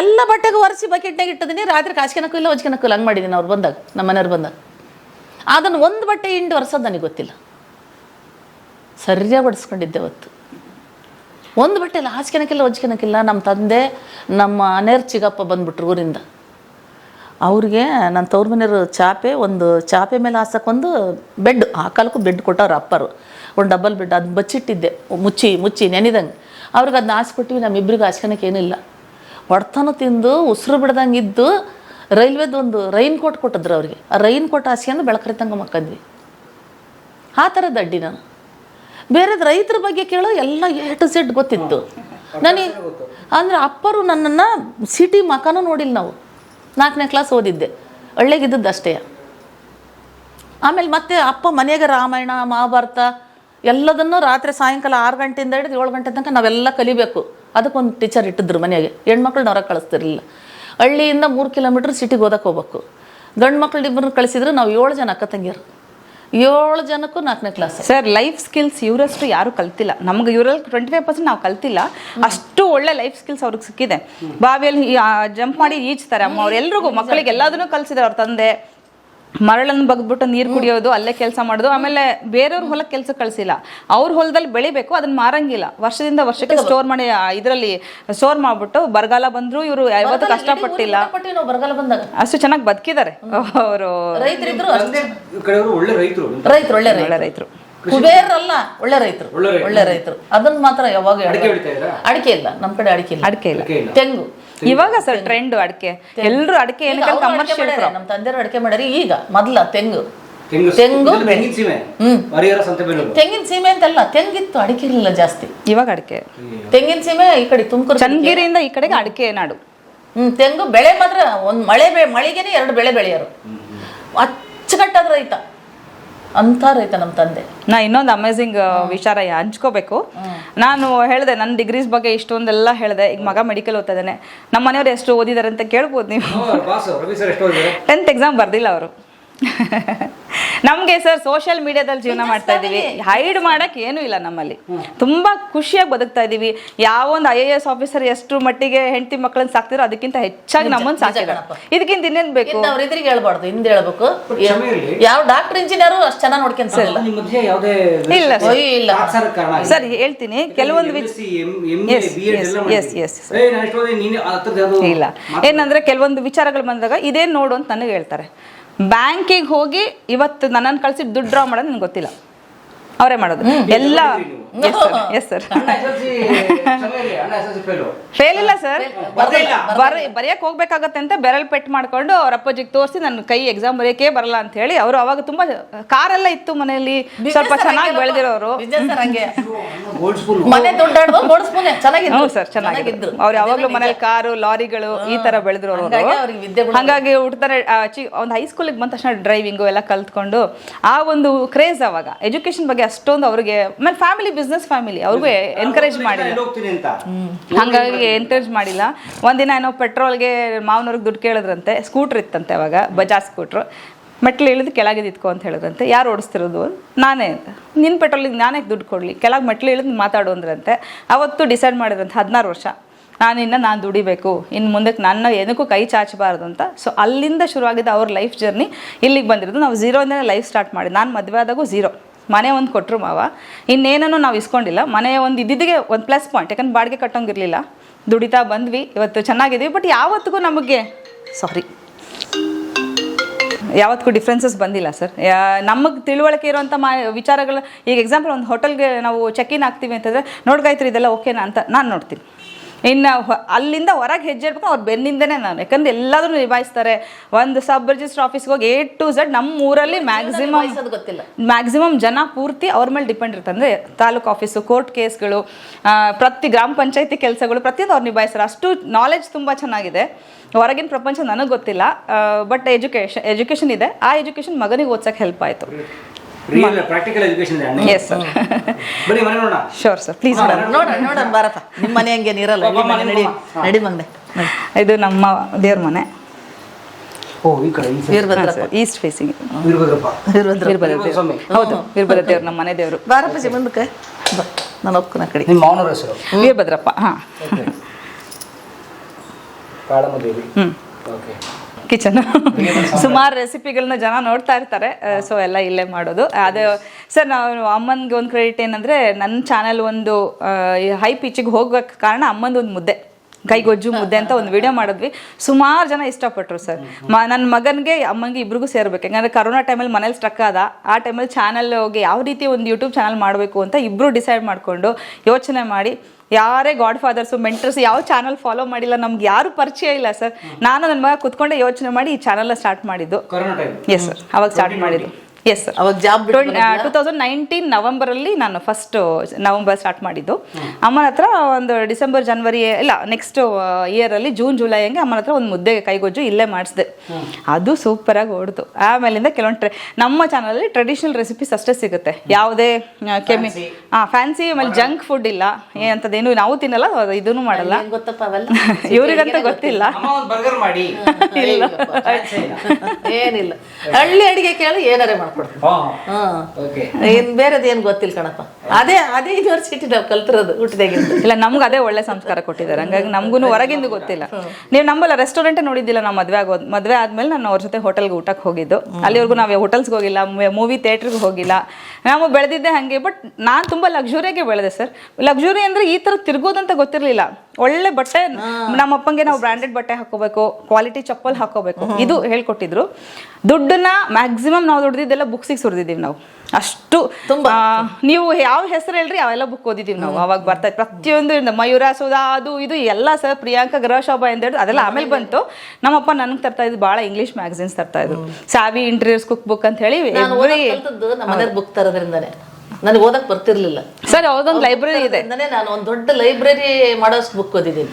ಎಲ್ಲ ಬಟ್ಟೆಗೂ ಒರೆಸಿ ಬಕೆಟ್ನಾಗ ಇಟ್ಟಿದ್ದೀನಿ ರಾತ್ರಿ ಕಾಸ್ಕೆನಕ್ಕೂ ಇಲ್ಲ ಒಜ್ಕೆನಕ್ಕೂ ಇಲ್ಲ. ಹಂಗೆ ಮಾಡಿದ್ದೀನಿ ಅವ್ರು ಬಂದಾಗ ನಮ್ಮ ಮನೆಯವ್ರು ಬಂದಾಗ. ಅದನ್ನು ಒಂದು ಬಟ್ಟೆ ಹಿಂಡಿ ಒರೆಸೋದು ನನಗೆ ಗೊತ್ತಿಲ್ಲ. ಸರಿಯಾಗಿ ಒಡಿಸ್ಕೊಂಡಿದ್ದೆ ಅವತ್ತು. ಒಂದು ಬಟ್ಟೆ ಇಲ್ಲ ಹಾಸ್ಕೆನಕ್ಕಿಲ್ಲ ಒಜ್ಕೆನಕ್ಕಿಲ್ಲ ನಮ್ಮ ತಂದೆ, ನಮ್ಮ ಅನೇರ್ ಚಿಗಪ್ಪ ಬಂದ್ಬಿಟ್ರು ಊರಿಂದ. ಅವ್ರಿಗೆ ನನ್ನ ತವ್ರ ಮನೆಯವರು ಚಾಪೆ, ಒಂದು ಚಾಪೆ ಮೇಲೆ ಹಾಸಕ್ಕೊಂದು ಬೆಡ್, ಆ ಕಾಲಕ್ಕೂ ಬೆಡ್ ಕೊಟ್ಟವ್ರು ಅಪ್ಪರು. ಒಂದು ಡಬಲ್ ಬೆಡ್ ಅದು ಬಚ್ಚಿಟ್ಟಿದ್ದೆ. ಮುಚ್ಚಿ ಮುಚ್ಚಿ, ನೆನೆದಂಗೆ. ಅವ್ರಿಗೆ ಅದನ್ನ ಹಾಸ್ಕೊಟ್ಟಿವಿ ನಮ್ಮಿಬ್ಬರಿಗೆ ಹಾಸ್ಕೊಳಕ್ಕೆ ಏನಿಲ್ಲ. ಹೊಡ್ತಾನು ತಿಂದು, ಉಸಿರು ಬಿಡ್ದಂಗೆ ಇದ್ದು, ರೈಲ್ವೆದು ಒಂದು ರೈನ್ ಕೋಟ್ ಕೊಟ್ಟಿದ್ರು ಅವ್ರಿಗೆ. ಆ ರೈನ್ ಕೋಟ್ ಹಾಸ್ಕೊಂಡು ಬೆಳಕರಿತಂಗೆ ಮಕ್ಕಂದ್ವಿ. ಆ ಥರದ ಅಡ್ಡಿ ನಾನು. ಬೇರೆದು ರೈತರ ಬಗ್ಗೆ ಕೇಳೋ ಎಲ್ಲ ಎ ಟು ಗೊತ್ತಿತ್ತು. ನನಗೆ ಅಂದರೆ ಅಪ್ಪರು ನನ್ನನ್ನು ಸಿಟಿ ಮಕಾನೂ ನೋಡಿಲ್ಲ ನಾವು. ನಾಲ್ಕನೇ ಕ್ಲಾಸ್ ಓದಿದ್ದೆ. ಒಳ್ಳೆಗಿದ್ದದ್ದು ಅಷ್ಟೇ. ಆಮೇಲೆ ಮತ್ತೆ ಅಪ್ಪ ಮನೆಗೆ ರಾಮಾಯಣ, ಮಹಾಭಾರತ ಎಲ್ಲದನ್ನೂ ರಾತ್ರಿ ಸಾಯಂಕಾಲ ಆರು ಗಂಟೆಯಿಂದ ಹಿಡಿದು ಏಳು ಗಂಟೆ ತನಕ ನಾವೆಲ್ಲ ಕಲಿಬೇಕು. ಅದಕ್ಕೊಂದು ಟೀಚರ್ ಇಟ್ಟಿದ್ರು ಮನೆಗೆ. ಹೆಣ್ಮಕ್ಳನ್ನ ಹೊರಗೆ ಕಳಿಸ್ತಿರ್ಲಿಲ್ಲ. ಹಳ್ಳಿಯಿಂದ ಮೂರು ಕಿಲೋಮೀಟ್ರ್ ಸಿಟಿಗೆ ಓದಕ್ಕೆ ಹೋಗ್ಬೇಕು. ಗಂಡು ಮಕ್ಳು ಇಬ್ಬರನ್ನ ಕಳಿಸಿದ್ರು ನಾವು ಏಳು ಜನ ಅಕ್ಕ ತಂಗಿಯರು. ಏಳು ಜನಕ್ಕೂ ನಾಲ್ಕನೇ ಕ್ಲಾಸ್ ಸರ್ ಲೈಫ್ ಸ್ಕಿಲ್ಸ್ ಇವರಷ್ಟು ಯಾರು ಕಲ್ತಿಲ್ಲ. ನಮ್ಗೆ ಇವರಲ್ಲಿ ಟ್ವೆಂಟಿ ಫೈವ್ ಪರ್ಸೆಂಟ್ ನಾವು ಕಲ್ತಿಲ್ಲ. ಅಷ್ಟು ಒಳ್ಳೆ ಲೈಫ್ ಸ್ಕಿಲ್ಸ್ ಅವ್ರಿಗೆ ಸಿಕ್ಕಿದೆ. ಬಾವಿಯಲ್ಲಿ ಜಂಪ್ ಮಾಡಿ ಈಜ್ತಾರೆ. ಅಮ್ಮ ಅವ್ರು ಎಲ್ರಿಗೂ ಮಕ್ಕಳಿಗೆ ಎಲ್ಲದನ್ನೂ ಕಲ್ಸಿದ್ದಾರೆ, ಅವ್ರ ತಂದೆ. ಮರಳನ್ನು ಬಗ್ಬಿಟ್ಟು ನೀರು ಕುಡಿಯೋದು ಅಲ್ಲೇ ಕೆಲಸ ಮಾಡೋದು ಆಮೇಲೆ ಬೇರೆಯವ್ರ ಹೊಲಕ್ಕೆ ಕೆಲಸ ಕಳಿಸಿಲ್ಲ. ಅವ್ರ ಹೊಲದಲ್ಲಿ ಬೆಳಿಬೇಕು ಅದನ್ನ ಮಾರಂಗಿಲ್ಲ. ವರ್ಷದಿಂದ ವರ್ಷಕ್ಕೆ ಸ್ಟೋರ್ ಮಾಡಿ ಇದರಲ್ಲಿ ಸ್ಟೋರ್ ಮಾಡ್ಬಿಟ್ಟು ಬರಗಾಲ ಬಂದ್ರು ಇವರು ಯಾವತ್ತೂ ಕಷ್ಟಪಟ್ಟಿಲ್ಲ. ಅಷ್ಟು ಚೆನ್ನಾಗಿ ಬದುಕಿದ್ದಾರೆ ಅವರು ಒಳ್ಳೆ ರೈತರು ಒಳ್ಳೆ ಒಳ್ಳೆ ರೈತರು. ಕುಬೇರಲ್ಲ ಒಳ್ಳೆ ರೈತರು. ಒಳ್ಳೆ ರೈತರು. ಅದನ್ನ ಮಾತ್ರ ಯಾವಾಗ ಅಡಿಕೆ ಇಲ್ಲ ನಮ್ಮ ಕಡೆ ಅಡಿಕೆ ಇಲ್ಲ. ಅಡಿಕೆ ಇಲ್ಲ. ತೆಂಗು. ಇವಾಗ ಸರ್ ಟ್ರೆಂಡ್ ಅಡಿಕೆ. ಎಲ್ಲರೂ ಅಡಿಕೆ ಈಗ ಏನಕ್ಕೆ ಕಮರ್ಷಿಯಲ್ ಮಾಡ್ಯಾರೆ, ನಮ್ಮ ತಂದೆಯವರು ಅಡಿಕೆ ಮಾಡ್ಯಾರ ಈಗ ಮೊದಲ ತೆಂಗು. ತೆಂಗು ತೆಂಗಿನ ಸೀಮೆ. ಅಂತಲ್ಲ ತೆಂಗಿತ್ತು ಅಡಿಕೆ ಇರಲಿಲ್ಲ ಜಾಸ್ತಿ. ಇವಾಗ ಅಡಿಕೆ. ತೆಂಗಿನ ಸೀಮೆ ಈ ಕಡೆ ತುಮಕೂರು ಚನ್ನಗಿರಿಯಿಂದ ಈ ಕಡೆಗೆ ಅಡಿಕೆ ನಾಡು. ಹ್ಮ್ ತೆಂಗು ಬೆಳೆ ಮಾತ್ರ ಒಂದ್ ಮಳೆ ಬೆ ಮಳೆಗೆನೆ ಎರಡು ಬೆಳೆ ಬೆಳೆಯೋರು. ಅಚ್ಚುಕಟ್ಟಾದ ರೈತ. ಅಂತ ರೈತ ನಮ್ಮ ತಂದೆ. ನಾ ಇನ್ನೊಂದು ಅಮೇಝಿಂಗ್ ವಿಚಾರ ಹಂಚ್ಕೋಬೇಕು. ನಾನು ಹೇಳಿದೆ ನನ್ನ ಡಿಗ್ರೀಸ್ ಬಗ್ಗೆ ಇಷ್ಟೊಂದೆಲ್ಲ ಹೇಳಿದೆ. ಈಗ ಮಗ ಮೆಡಿಕಲ್ ಓದ್ತಾ ಇದ್ದಾನೆ. ನಮ್ಮ ಮನೆಯವ್ರು ಎಷ್ಟು ಓದಿದ್ದಾರೆ ಅಂತ ಕೇಳ್ಬೋದು ನೀವು. ಬಾಸ್ ರವಿ ಸರ್ ಎಷ್ಟು ಓದಿದ್ದಾರೆ ಟೆಂತ್ ಎಕ್ಸಾಮ್ ಬರ್ದಿಲ್ಲ ಅವರು. ನಮಗೆ ಸರ್ ಸೋಷಿಯಲ್ ಮೀಡಿಯಾದಲ್ಲಿ ಜೀವನ ಮಾಡ್ತಾ ಇದ್ದೀವಿ. ಹೈಡ್ ಮಾಡಕ್ ಏನೂ ಇಲ್ಲ ನಮ್ಮಲ್ಲಿ. ತುಂಬಾ ಖುಷಿಯಾಗಿ ಬದುಕ್ತಾ ಇದ್ದೀವಿ. ಯಾವೊಂದು ಐ ಎ ಎಸ್ ಆಫೀಸರ್ ಎಷ್ಟು ಮಟ್ಟಿಗೆ ಹೆಂಡತಿ ಮಕ್ಕಳನ್ನ ಸಾಕ್ತಿರೋ ಅದಕ್ಕಿಂತ ಹೆಚ್ಚಾಗಿ ನಮ್ಮನ್ನ ಸಾಕಿದ್ದಾರೆ ಇದಕ್ಕಿಂತ ಇನ್ನೇನ್ ಬೇಕು? ಇನ್ನು ಅವ್ರ ಎದುರಿಗೆ ಹೇಳ್ಬಾರ್ದು ಹಿಂದೆ ಹೇಳ್ಬೇಕು. ಯಾವ ಡಾಕ್ಟರ್ ಇಂಜಿನಿಯರ್ ಅಷ್ಟು ಚೆನ್ನಾಗಿ ನೋಡ್ಕೊಂತಿಲ್ಲ ನಿಮ್ಮ ಮಧ್ಯೆ ಯಾವುದೇ ಇಲ್ಲ ಸರ್. ಇಲ್ಲ. ಸರ್ ಹೇಳ್ತೀನಿ. ಕೆಲವೊಂದು ಇಲ್ಲ. ಏನಂದ್ರೆ ಕೆಲವೊಂದು ವಿಚಾರಗಳು ಬಂದಾಗ ಇದೇನ್ ನೋಡು ಅಂತ ನನಗೆ ಹೇಳ್ತಾರೆ. ಬ್ಯಾಂಕಿಗೆ ಹೋಗಿ ಇವತ್ತು ನನ್ನನ್ನು ಕಳ್ಸಿ ದುಡ್ಡು ಡ್ರಾ ಮಾಡೋದು ನನಗೆ ಗೊತ್ತಿಲ್ಲ. ಅವರೇ ಮಾಡೋದು. ಎಲ್ಲ ಎಸ್ ಸರ್ ಅಣ್ಣ SSLC ಕ್ಷಮೆ ಅಣ್ಣ SSLC fail. ಫೇಲ್ ಇಲ್ಲ ಸರ್ ಬರ್ದೇ ಇಲ್ಲ. ಬರ ಬರೆಯಕ್ ಹೋಗ್ಬೇಕಾಗತ್ತೆ ಅಂತ ಬೆರಲ್ ಪೆಟ್ ಮಾಡ್ಕೊಂಡು ಅವ್ರ ಅಪ್ಪಾಜಿಗೆ ತೋರಿಸಿ ನನ್ನ ಕೈ ಎಕ್ಸಾಮ್ ಬರೆಯಕ್ಕೆ ಬರಲ್ಲ ಅಂತ ಹೇಳಿ ಅವರು ಅವಾಗ ತುಂಬಾ ಕಾರೆಲ್ಲ ಇತ್ತು ಮನೆಯಲ್ಲಿ. ಸ್ವಲ್ಪ ಚೆನ್ನಾಗಿ ಬೆಳೆದಿರೋರು. ಚೆನ್ನಾಗಿದ್ದು ಹ್ಞೂ ಸರ್ ಚೆನ್ನಾಗಿದ್ರು ಅವ್ರು ಯಾವಾಗ್ಲೂ ಮನೇಲಿ ಕಾರು ಲಾರಿಗಳು ಈ ತರ ಬೆಳೆದ್ರು ಹಂಗಾಗಿ ಅವ್ರಿಗೆ ವಿದ್ಯೆ ಅವರು ಹಂಗಾಗಿ ಹುಡ್ತಾರೆ ಒಂದು ಹೈಸ್ಕೂಲಿಗೆ ಬಂದ ತಕ್ಷಣ ಡ್ರೈವಿಂಗು ಎಲ್ಲ ಕಲ್ತ್ಕೊಂಡು ಆ ಒಂದು ಕ್ರೇಜ್ ಅವಾಗ. ಎಜುಕೇಶನ್ ಬಗ್ಗೆ ಅಷ್ಟೊಂದು ಅವ್ರಿಗೆ ಆಮೇಲೆ ಫ್ಯಾಮಿಲಿ ಬಿಸ್ನೆಸ್ ಫ್ಯಾಮಿಲಿ ಅವ್ರಿಗೂ ಎನ್ಕರೇಜ್ ಮಾಡಿಲ್ಲ. ಹಂಗಾಗಿ ಎನ್ಕರೇಜ್ ಮಾಡಿಲ್ಲ. ಒಂದಿನ ಏನೋ ಪೆಟ್ರೋಲ್ಗೆ ಮಾವನವ್ರಿಗೆ ದುಡ್ಡು ಕೇಳಿದ್ರಂತೆ ಸ್ಕೂಟ್ರ್ ಇತ್ತಂತೆ ಅವಾಗ ಬಜಾಜ್ ಸ್ಕೂಟ್ರು ಮೆಟ್ಲು ಇಳಿದು ಕೆಳಗೆ ಇದ್ಕೋ ಅಂತ ಹೇಳಿದ್ರಂತೆ ಯಾರು ಓಡಿಸ್ತಿರೋದು? ನಾನೇ ಅಂತ. ನಿನ್ನ ಪೆಟ್ರೋಲಿಗೆ ನಾನೇ ದುಡ್ಡು ಕೊಡಲಿ? ಕೆಳಗೆ ಮೆಟ್ಲು ಇಳಿದು ಮಾತಾಡು ಅಂದ್ರಂತೆ. ಅವತ್ತು ಡಿಸೈಡ್ ಮಾಡಿದ್ರಂತೆ ಹದಿನಾರು ವರ್ಷ. ನಾನಿನ್ನ ನಾನು ದುಡಿಬೇಕು. ಇನ್ನು ಮುಂದಕ್ಕೆ ನನ್ನ ಏನಕ್ಕೂ ಕೈ ಚಾಚಬಾರ್ದು ಅಂತ. ಸೊ ಅಲ್ಲಿಂದ ಶುರುವಾಗಿದ್ದ ಅವ್ರ ಲೈಫ್ ಜರ್ನಿ ಇಲ್ಲಿಗೆ ಬಂದಿರೋದು. ನಾವು ಝೀರೋಯಿಂದನೇ ಲೈಫ್ ಸ್ಟಾರ್ಟ್ ಮಾಡಿ. ನಾನು ಮದುವೆ ಆದಾಗೂ ಝೀರೋ ಮನೆ ಒಂದು ಕೊಟ್ಟರು ಮಾವ. ಇನ್ನೇನೂ ನಾವು ಇಸ್ಕೊಂಡಿಲ್ಲ. ಮನೆ ಒಂದು ಇದ್ದಿದ್ದಿಗೆ ಒಂದು ಪ್ಲಸ್ ಪಾಯಿಂಟ್ ಯಾಕಂದ್ರೆ ಬಾಡಿಗೆ ಕಟ್ಟೋಂಗಿರಲಿಲ್ಲ. ದುಡಿತಾ ಬಂದ್ವಿ, ಇವತ್ತು ಚೆನ್ನಾಗಿದ್ವಿ ಬಟ್ ಯಾವತ್ತಿಗೂ ನಮಗೆ ಸಾರಿ ಯಾವತ್ತಿಗೂ ಡಿಫ್ರೆನ್ಸಸ್ ಬಂದಿಲ್ಲ ಸರ್ ನಮಗೆ ತಿಳುವಳಿಕೆ ಇರುವಂಥ ಮಾ, ವಿಚಾರಗಳು, ಈಗ ಎಕ್ಸಾಂಪಲ್ ಒಂದು ಹೋಟೆಲ್ಗೆ ನಾವು ಚೆಕ್ ಇನ್ ಆಗ್ತೀವಿ ಅಂತಂದರೆ ನೋಡ್ಗಾಯ್ತ್ರಿ ಇದೆಲ್ಲ ಓಕೆನಾ ಅಂತ, ನಾನು ನೋಡ್ತೀನಿ. ಇನ್ನು ಅಲ್ಲಿಂದ ಹೊರಗೆ ಹೆಜ್ಜೆ ಇಡ್ಬೇಕು ಅವ್ರು ಬೆನ್ನಿಂದನೇ ನಾನು. ಯಾಕಂದ್ರೆ ಎಲ್ಲಾದ್ರೂ ನಿಭಾಯಿಸ್ತಾರೆ. ಒಂದು ಸಬ್ ರಿಜಿಸ್ಟರ್ ಆಫೀಸ್ಗೆ ಹೋಗಿ ಎ ಟು ಝಡ್ ನಮ್ಮ ಊರಲ್ಲಿ ಮ್ಯಾಕ್ಸಿಮಮ್ ಗೊತ್ತಿಲ್ಲ. ಮ್ಯಾಕ್ಸಿಮಮ್ ಜನ ಪೂರ್ತಿ ಅವ್ರ ಮೇಲೆ ಡಿಪೆಂಡ್ ಇರುತ್ತೆ. ಅಂದರೆ ತಾಲೂಕು ಆಫೀಸು ಕೋರ್ಟ್ ಕೇಸ್ಗಳು ಪ್ರತಿ ಗ್ರಾಮ ಪಂಚಾಯತಿ ಕೆಲಸಗಳು ಪ್ರತಿಯೊಂದು ಅವ್ರು ನಿಭಾಯಿಸ್ತಾರೆ. ಅಷ್ಟು ನಾಲೆಜ್ ತುಂಬ ಚೆನ್ನಾಗಿದೆ. ಹೊರಗಿನ ಪ್ರಪಂಚ ನನಗೆ ಗೊತ್ತಿಲ್ಲ. ಬಟ್ ಎಜುಕೇಶನ್ ಎಜುಕೇಷನ್ ಇದೆ. ಆ ಎಜುಕೇಷನ್ ಮಗನಿಗೆ ಓದ್ಸಕ್ಕೆ ಹೆಲ್ಪ್ ಆಯಿತು. Real practical education yes sir ಬನ್ನಿ ಮನೆ ನೋಡೋಣ. ಶೋರ್ ಸರ್ ಪ್ಲೀಸ್ ನೋಡ ನೋಡೋಣ ಬಾರಪ್ಪ. ನಿಮ್ಮ ಮನೆ. ಹಂಗೆ ಇರಲ್ಲ ನಡಿ ನಡಿ ಮಗನೆ ಇದು ನಮ್ಮ ದೇವ್ರ ಮನೆ. ಈಸ್ಟ್ ಫೇಸಿಂಗ್ ಹೌದು ವೀರಭದ್ರ ದೇವ್ರು ನಮ್ಮ ಮನೆ ದೇವರು. ಬಾರಪ್ಪ ಮುಂದಕ್ಕೆ ನಾನು ಒಪ್ಕೊನ ಕಡೆ. ನಿಮ್ಮ ಮಾವನವ್ರ ಹೆಸರು? ವೀರಭದ್ರಪ್ಪ ಹಾಂ. ಕಾಳಮ್ಮ ದೇವಿ. ಓಕೆ. ಕಿಚನ್ ಸುಮಾರು ರೆಸಿಪಿಗಳನ್ನ ಜನ ನೋಡ್ತಾ ಇರ್ತಾರೆ. ಸೊ ಎಲ್ಲ ಇಲ್ಲೇ ಮಾಡೋದು. ಅದು ಸರ್ ನಾವು ಅಮ್ಮನಿಗೆ ಒಂದು ಕ್ರೆಡಿಟ್ ಏನಂದರೆ ನನ್ನ ಚಾನಲ್ ಒಂದು ಹೈ ಪಿಚ್ಗೆ ಹೋಗೋಕ್ಕೆ ಕಾರಣ ಅಮ್ಮಂದು ಒಂದು ಮುದ್ದೆ. ಕೈಗೊಜ್ಜು ಮುದ್ದೆ ಅಂತ ಒಂದು ವಿಡಿಯೋ ಮಾಡಿದ್ವಿ. ಸುಮಾರು ಜನ ಇಷ್ಟಪಟ್ಟರು ಸರ್. ಮ ನನ್ನ ಮಗನಿಗೆ ಅಮ್ಮನಿಗೆ ಇಬ್ರಿಗೂ ಸೇರ್ಬೇಕು. ಯಾಕಂದರೆ ಕರೋನಾ ಟೈಮಲ್ಲಿ ಮನೇಲಿ ಸ್ಟ್ರಕ್ ಆದ. ಆ ಟೈಮಲ್ಲಿ ಚಾನಲ್ಗೆ ಯಾವ ರೀತಿ ಒಂದು ಯೂಟ್ಯೂಬ್ ಚಾನಲ್ ಮಾಡಬೇಕು ಅಂತ ಇಬ್ಬರು ಡಿಸೈಡ್ ಮಾಡಿಕೊಂಡು ಯೋಚನೆ ಮಾಡಿ. ಯಾರೇ ಗಾಡ್ ಫಾದರ್ಸು ಮೆಂಟರ್ಸ್ ಯಾವ ಚಾನಲ್ ಫಾಲೋ ಮಾಡಿಲ್ಲ ನಮ್ಗೆ ಯಾರು ಪರಿಚಯ ಇಲ್ಲ ಸರ್. ನಾನು ನನ್ನ ಮಗ ಕುತ್ಕೊಂಡೆ ಯೋಚನೆ ಮಾಡಿ ಈ ಚಾನಲ್ನ ಸ್ಟಾರ್ಟ್ ಮಾಡಿದ್ದು. ಎಸ್ ಸರ್ ಅವಾಗ ಸ್ಟಾರ್ಟ್ ಮಾಡಿದ್ದು. ಎಸ್ ಸರ್ ಅವಾಗ ಜಾಬ್ ಟೂ ತೌಸಂಡ್ ನೈನ್ಟೀನ್ ನವೆಂಬರಲ್ಲಿ ನಾನು ಫಸ್ಟ್ ನವೆಂಬರ್ ಸ್ಟಾರ್ಟ್ ಮಾಡಿದ್ದು. ಅಮ್ಮನ ಹತ್ರ ಒಂದು ಡಿಸೆಂಬರ್ ಜನವರಿ ಇಲ್ಲ ನೆಕ್ಸ್ಟ್ ಇಯರಲ್ಲಿ ಜೂನ್ ಜುಲೈ ಹಂಗೆ ಅಮ್ಮನ ಹತ್ರ ಒಂದು ಮುದ್ದೆ ಕೈಗೊಜ್ಜು ಇಲ್ಲೇ ಮಾಡಿಸಿದೆ. ಅದು ಸೂಪರ್ ಆಗಿ ಓಡ್ತು. ಆಮೇಲಿಂದ ಕೆಲವೊಂದು ಟ್ರೆ ನಮ್ಮ ಚಾನಲಲ್ಲಿ ಟ್ರೆಡಿಷನಲ್ ರೆಸಿಪೀಸ್ ಅಷ್ಟೇ ಸಿಗುತ್ತೆ. ಯಾವುದೇ ಕೆಮಿ ಹಾಂ ಫ್ಯಾನ್ಸಿ ಆಮೇಲೆ ಜಂಕ್ ಫುಡ್ ಇಲ್ಲ. ಏನಂತದೇನು ನಾವು ತಿನ್ನಲ್ಲ ಇದನ್ನು ಮಾಡಲ್ಲ. ಇವ್ರಿಗಂತೂ ಗೊತ್ತಿಲ್ಲ. ಅಮ್ಮ ಒಂದು ಬರ್ಗರ್ ಮಾಡಿ. ಏನಿಲ್ಲ. ಹಳ್ಳಿ ಅಡಿಗೆ ಕೇಳಿ ಏನಾರೇ ಮಾಡ್ಕೊಡ್ತೀನಿ ಹಾ. ಓಕೆ ಏನ್ ಬೇರೆದು ಏನ್ ಗೊತ್ತಿಲ್ಲ ಕಣಪ್ಪ. ಅದೇ ಅದೇ ಯೂನಿವರ್ಸಿಟಿ ನಾವು ಕಲ್ತಿರೋದು ಹುಟ್ಟಿದಾಗಿಂದ ಇಲ್ಲ ನಮ್ಗೆ ಅದೇ ಒಳ್ಳೆ ಸಂಸ್ಕಾರ ಕೊಟ್ಟಿದ್ದಾರೆ. ಹಂಗಾಗಿ ನಮ್ಗೂ ಹೊರಗಿಂದ ಗೊತ್ತಿಲ್ಲ. ನೀವು ನಮ್ಮಲ್ಲ ರೆಸ್ಟೋರೆಂಟ್ ನೋಡಿದ್ದಿಲ್ಲ ನಾವು ಮದುವೆ ಆಗೋ ಮದುವೆ ಆದ್ಮೇಲೆ ನಾನು ಅವ್ರ ಜೊತೆ ಹೋಟೆಲ್ಗೆ ಊಟಕ್ಕೆ ಹೋಗಿದ್ದು. ಅಲ್ಲಿವರೆಗೂ ನಾವು ಹೋಟೆಲ್ಸ್ಗೆ ಹೋಗಿಲ್ಲ ಮೂವಿ ಥಿಯೇಟ್ರಿಗೆ ಹೋಗಿಲ್ಲ. ನಾವು ಬೆಳೆದಿದ್ದೆ ಹಾಗೆ ಬಟ್ ನಾನು ತುಂಬ ಲಕ್ಸುರಿಯಾಗಿ ಬೆಳೆದೆ ಸರ್ ಲಕ್ಸುರಿ ಅಂದರೆ ಈ ಥರ ತಿರ್ಗೋದಂತ ಗೊತ್ತಿರಲಿಲ್ಲ. ಒಳ್ಳೆ ಬಟ್ಟೆ ನಮ್ಮ ಅಪ್ಪಂಗೆ ನಾವು ಬ್ರ್ಯಾಂಡೆಡ್ ಬಟ್ಟೆ ಹಾಕೋಬೇಕು ಕ್ವಾಲಿಟಿ ಚಪ್ಪಲ್ ಹಾಕೋಬೇಕು. ಇದು ಹೇಳ್ಕೊಟ್ಟಿದ್ರು. ದುಡ್ಡನ್ನ ಮ್ಯಾಕ್ಸಿಮಮ್ ನಾವು ದುಡ್ದಿದ್ದೆಲ್ಲ ಬುಕ್ಸಿಗೆ ಸುರಿದಿದ್ದೀವಿ ನಾವು. ಅಷ್ಟು ತುಂಬಾ. ನೀವು ಯಾವ ಹೆಸರು ಹೇಳ್ರಿ ಅವೆಲ್ಲ ಬುಕ್ ಓದಿದ್ದೀವಿ ನಾವು. ಅವಾಗ ಬರ್ತಾ. ಪ್ರತಿಯೊಂದು ಮಯೂರ ಸುಧಾ ಅದು ಇದು ಎಲ್ಲ ಸರ್ ಪ್ರಿಯಾಂಕಾ ಗೃಹಶೋಭಾ ಅಂತ ಹೇಳಿದ್ರು ಅದೆಲ್ಲ ಆಮೇಲೆ ಬಂತು. ನಮ್ಮಪ್ಪ ನನಗೆ ತರ್ತಾ ಇದ್ದು ಭಾಳ ಇಂಗ್ಲಿಷ್ ಮ್ಯಾಗಝಿನ್ಸ್ ತರ್ತಾ ಇದ್ರು. ಸಾವಿ ಇಂಟೀರಿಯರ್ಸ್ ಕುಕ್ ಬುಕ್ ಅಂತ ಹೇಳಿ ಬುಕ್ ತರೋದ್ರಿಂದನೇ. ನನಗೆ ಓದಕ್ ಬರ್ತಿರ್ಲಿಲ್ಲ. ಸರ್ ಯಾವ್ದೊಂದು ಲೈಬ್ರರಿ ಇದೆ. ನಾನು ಒಂದು ದೊಡ್ಡ ಲೈಬ್ರರಿ ಮಾಡೋಷ್ಟು ಬುಕ್ ಓದಿದ್ದೀನಿ.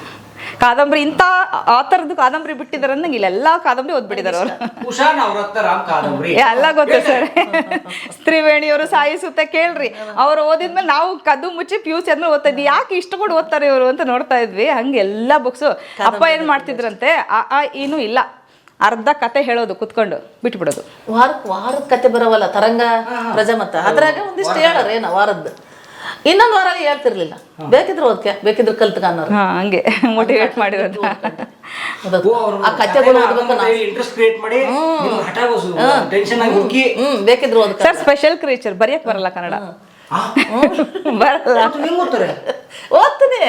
ಕಾದಂಬರಿ ಇಂಥ ಆ ಥರದ್ದು ಕಾದಂಬರಿ ಬಿಟ್ಟಿದ್ದಾರೆ ಇಲ್ಲ ಎಲ್ಲಾ ಕಾದಂಬರಿ ಓದ್ಬಿಟ್ಟಿದ್ದಾರೆ ಅವರು. ಎಲ್ಲ ಗೊತ್ತ ಸರ್. ತ್ರಿವೇಣಿಯವರು ಸಾಯಿಸುತ್ತೆ ಕೇಳ್ರಿ. ಅವ್ರು ಓದಿದ್ಮೇಲೆ ನಾವು ಕದ್ದು ಮುಚ್ಚಿ ಪಿ ಯು ಸಿ ಆದ್ಮೇಲೆ ಓದ್ತಾ ಇದ್ವಿ. ಯಾಕೆ ಇಷ್ಟು ಕೂಡ ಓದ್ತಾರೆ ಇವರು ಅಂತ ನೋಡ್ತಾ ಇದ್ವಿ. ಹಂಗೆ ಎಲ್ಲ ಬುಕ್ಸು ಅಪ್ಪ ಏನ್ ಮಾಡ್ತಿದ್ರಂತೆ? ಆ ಆ ಏನು ಇಲ್ಲ. ಅರ್ಧ ಕತೆ ಹೇಳೋದು ಕುತ್ಕೊಂಡು ಬಿಟ್ಬಿಡೋದು. ವಾರಕ್ಕೆ ವಾರದ ಕತೆ ಬರೋವಲ್ಲ ತರಂಗ ಪ್ರಜಮತ. ಅದ್ರಾಗ ಒಂದಿಷ್ಟು ಹೇಳಾರೇನ ವಾರದ್ದು. ಇನ್ನೊಂದು ವಾರ ಹೇಳ್ತಿರ್ಲಿಲ್ಲ. ಬೇಕಿದ್ರೆ ಓದ್ಕೆ ಬೇಕಿದ್ರೆ ಕಲ್ತ್ಕ ಅನ್ನೋರು. ಹಾ ಹಂಗೆ. ಮೋಟಿವೇಟ್ ಮಾಡಿರೋದು. ಅದು ಆ ಕಚ್ಚೆ ಓದ್ಬೇಕು ನಾವು ಇಂಟ್ರೆಸ್ಟ್ ಕ್ರಿಯೇಟ್ ಮಾಡಿ ನಿಮ್ಗೆ ಹಠ ಟೆನ್ಷನ್ ಆಗಿ ಹುಡುಕಿ. ಹ್ಮ್. ಬೇಕಿದ್ರೆ ಓದ್ಕ. ಸರ್ ಸ್ಪೆಷಲ್ ಕ್ರೀಚರ್ ಬರೆಯಕ್ ಬರಲ್ಲ ಕನ್ನಡ. ಬರಲ್ಲ. ಓದ್ತೀನಿ.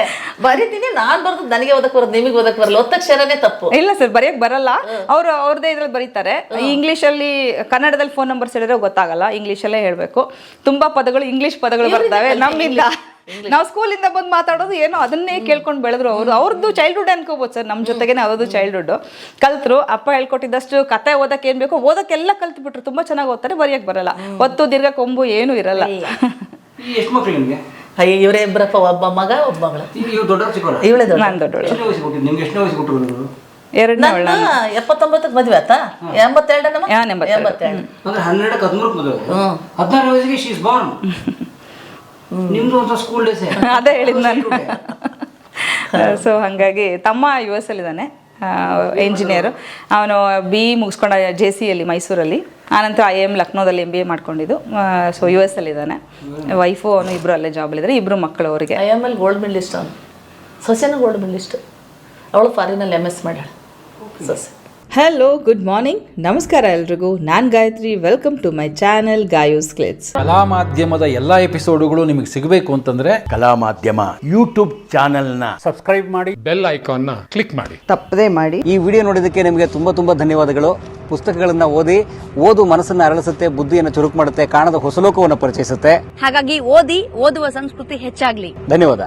ಬರೀತೀನಿ. ನಾನ್ ಬರ್ದು ನನಗೆ ಓದಕ್ ಬರೋದು ನಿಮಗೆ ಓದಕ್ ಬರಲ್ಲ. ಒತ್ತಕ್ಷರನೇ ತಪ್ಪು. ಇಲ್ಲ ಸರ್ ಬರೆಯಕ್ ಬರಲ್ಲ. ಅವ್ರು ಅವ್ರದೇ ಇದ್ರಲ್ಲಿ ಬರೀತಾರೆ. ಇಂಗ್ಲಿಷ್ ಅಲ್ಲಿ ಕನ್ನಡದಲ್ಲಿ ಫೋನ್ ನಂಬರ್ಸ್ ಹೇಳಿದ್ರೆ ಗೊತ್ತಾಗಲ್ಲ. ಇಂಗ್ಲಿಷ್ ಅಲ್ಲೇ ಹೇಳ್ಬೇಕು. ತುಂಬಾ ಪದಗಳು ಇಂಗ್ಲಿಷ್ ಪದಗಳು ಬರ್ತವೆ. ನಮ್ಮಿಂದ ನಾವು ಸ್ಕೂಲಿಂದ ಬಂದು ಮಾತಾಡೋದು ಏನೋ ಅದನ್ನೇ ಕೇಳ್ಕೊಂಡು ಬೆಳೆದ್ರು ಅವರು. ಅವ್ರದ್ದು ಚೈಲ್ಡ್ಹುಡ್ ಅನ್ಕೋಬೋದು ಸರ್. ನಮ್ಮ ಜೊತೆಗೆ ಅವ್ರದ್ದು ಚೈಲ್ಡ್ಹುಡ್ ಕಲ್ತ್ರು ಅಪ್ಪ ಹೇಳ್ಕೊಟ್ಟಿದ್ದಷ್ಟು ಕತೆ ಓದಕ್ಕೆ ಏನ್ ಬೇಕೋ ಓದಕ್ಕೆಲ್ಲ ಕಲ್ತ್ಬಿಟ್ರು. ತುಂಬಾ ಚೆನ್ನಾಗಿ ಓದ್ತಾರೆ. ಬರೆಯಕ್ ಬರಲ್ಲ. ಒತ್ತು ದೀರ್ಘ ಕೊಂಬು ಏನು ಇರಲ್ಲ. ಎಷ್ಟು ಮಕ್ಕಳು ನಿಮಗೆ? ಅಯ್ಯ ಇವರೇ ಇಬ್ಬರಪ್ಪ ಒಬ್ಬ ಮಗ ಒಬ್ಬ ಮಗಳು. ಇವ್ರು ದೊಡ್ಡ ಚಿಕ್ಕವರ? ಇವಳೇ ದೊಡ್ಡ ನಾನ್ ದೊಡ್ಡೋಳು ಎಷ್ಟು ವಯಸ್ಸು ಕೊಟ್ಟಿದ್ದು ನಿಮ್ಗೆ ಎಷ್ಟು ಇವರು? ಎರಡನೇ ನನ್ನ ಎಪ್ಪತ್ತೊಂಬತ್ತಕ್ಕೆ ಮದುವೆ ಆತ ಎಂಬತ್ತೆರಡ ನಮ್ಮ ಯಾ, ಎಂಬತ್ತೆರಡು. ಅಂದ್ರೆ ಹನ್ನೆರಡಕ್ಕೆ ಹದಿಮೂರಕ್ಕೆ ಮದುವೆ. ಹದಿನಾರು ವಯಸ್ಸಿಗೆ ಶೀಸ್ ಬಾರ್ನ್ ನಿಮ್ದು ಒಂದು ಸ್ಕೂಲ್ ಡೇಸೇ ಅದೇ ಹೇಳಿದ್ ನಾನು. ಸೊ ಹಾಗಾಗಿ ತಮ್ಮ ಯು ಎಸ್ ಅಲ್ಲಿದ್ದಾನೆ. ಇಂಜಿನಿಯರು ಅವನು ಬಿ ಇ ಮುಗಿಸ್ಕೊಂಡ ಜೆ ಸಿಯಲ್ಲಿ ಮೈಸೂರಲ್ಲಿ. ಆನಂತರ ಐ ಎಂ ಲಕ್ನೋದಲ್ಲಿ ಎಂ ಬಿ ಎ ಮಾಡ್ಕೊಂಡಿದ್ದು. ಸೊ ಯು ಎಸ್ ಅಲ್ಲಿದ್ದಾನೆ. ವೈಫು ಅವನು ಇಬ್ಬರು ಅಲ್ಲೇ ಜಾಬಲ್ಲಿದ್ದಾರೆ ಇಬ್ಬರು ಮಕ್ಕಳು ಅವರಿಗೆ. I M L gold medalist ಅವನು. ಸೊಸೆನೂ ಗೋಲ್ಡ್ ಮೆಡಲಿಸ್ಟ್ ಅವಳು ಫಾರಿನಲ್ಲಿ ಎಂ ಎಸ್ ಮಾಡ್ಯಾಳ. ಸೊಸೆ ಹಲೋ ಗುಡ್ ಮಾರ್ನಿಂಗ್ ನಮಸ್ಕಾರ ಎಲ್ರಿಗೂ. ನಾನು Gayathri. Welcome to my channel Gayu's clicks ಕಲಾ ಮಾಧ್ಯಮದ ಎಲ್ಲಾ ಎಪಿಸೋಡ್ಗಳು ನಿಮಗೆ ಸಿಗಬೇಕು ಅಂತಂದ್ರೆ ಕಲಾ ಮಾಧ್ಯಮ ಯೂಟ್ಯೂಬ್ ಚಾನಲ್ನ ಸಬ್ಸ್ಕ್ರೈಬ್ ಮಾಡಿ ಬೆಲ್ ಐಕಾನ್ನ ಕ್ಲಿಕ್ ಮಾಡಿ. ತಪ್ಪದೇ ಮಾಡಿ. ಈ ವಿಡಿಯೋ ನೋಡಿದಕ್ಕೆ ನಿಮಗೆ ತುಂಬಾ ತುಂಬಾ ಧನ್ಯವಾದಗಳು. ಪುಸ್ತಕಗಳನ್ನ ಓದಿ ಓದು ಮನಸ್ಸನ್ನ ಅರಳಿಸುತ್ತೆ ಬುದ್ಧಿಯನ್ನು ಚುರುಕು ಮಾಡುತ್ತೆ ಕಾಣದ ಹೊಸಲೋಕವನ್ನು ಪರಿಚಯಿಸುತ್ತೆ. ಹಾಗಾಗಿ ಓದಿ ಓದುವ ಸಂಸ್ಕೃತಿ ಹೆಚ್ಚಾಗ್ಲಿ. ಧನ್ಯವಾದ.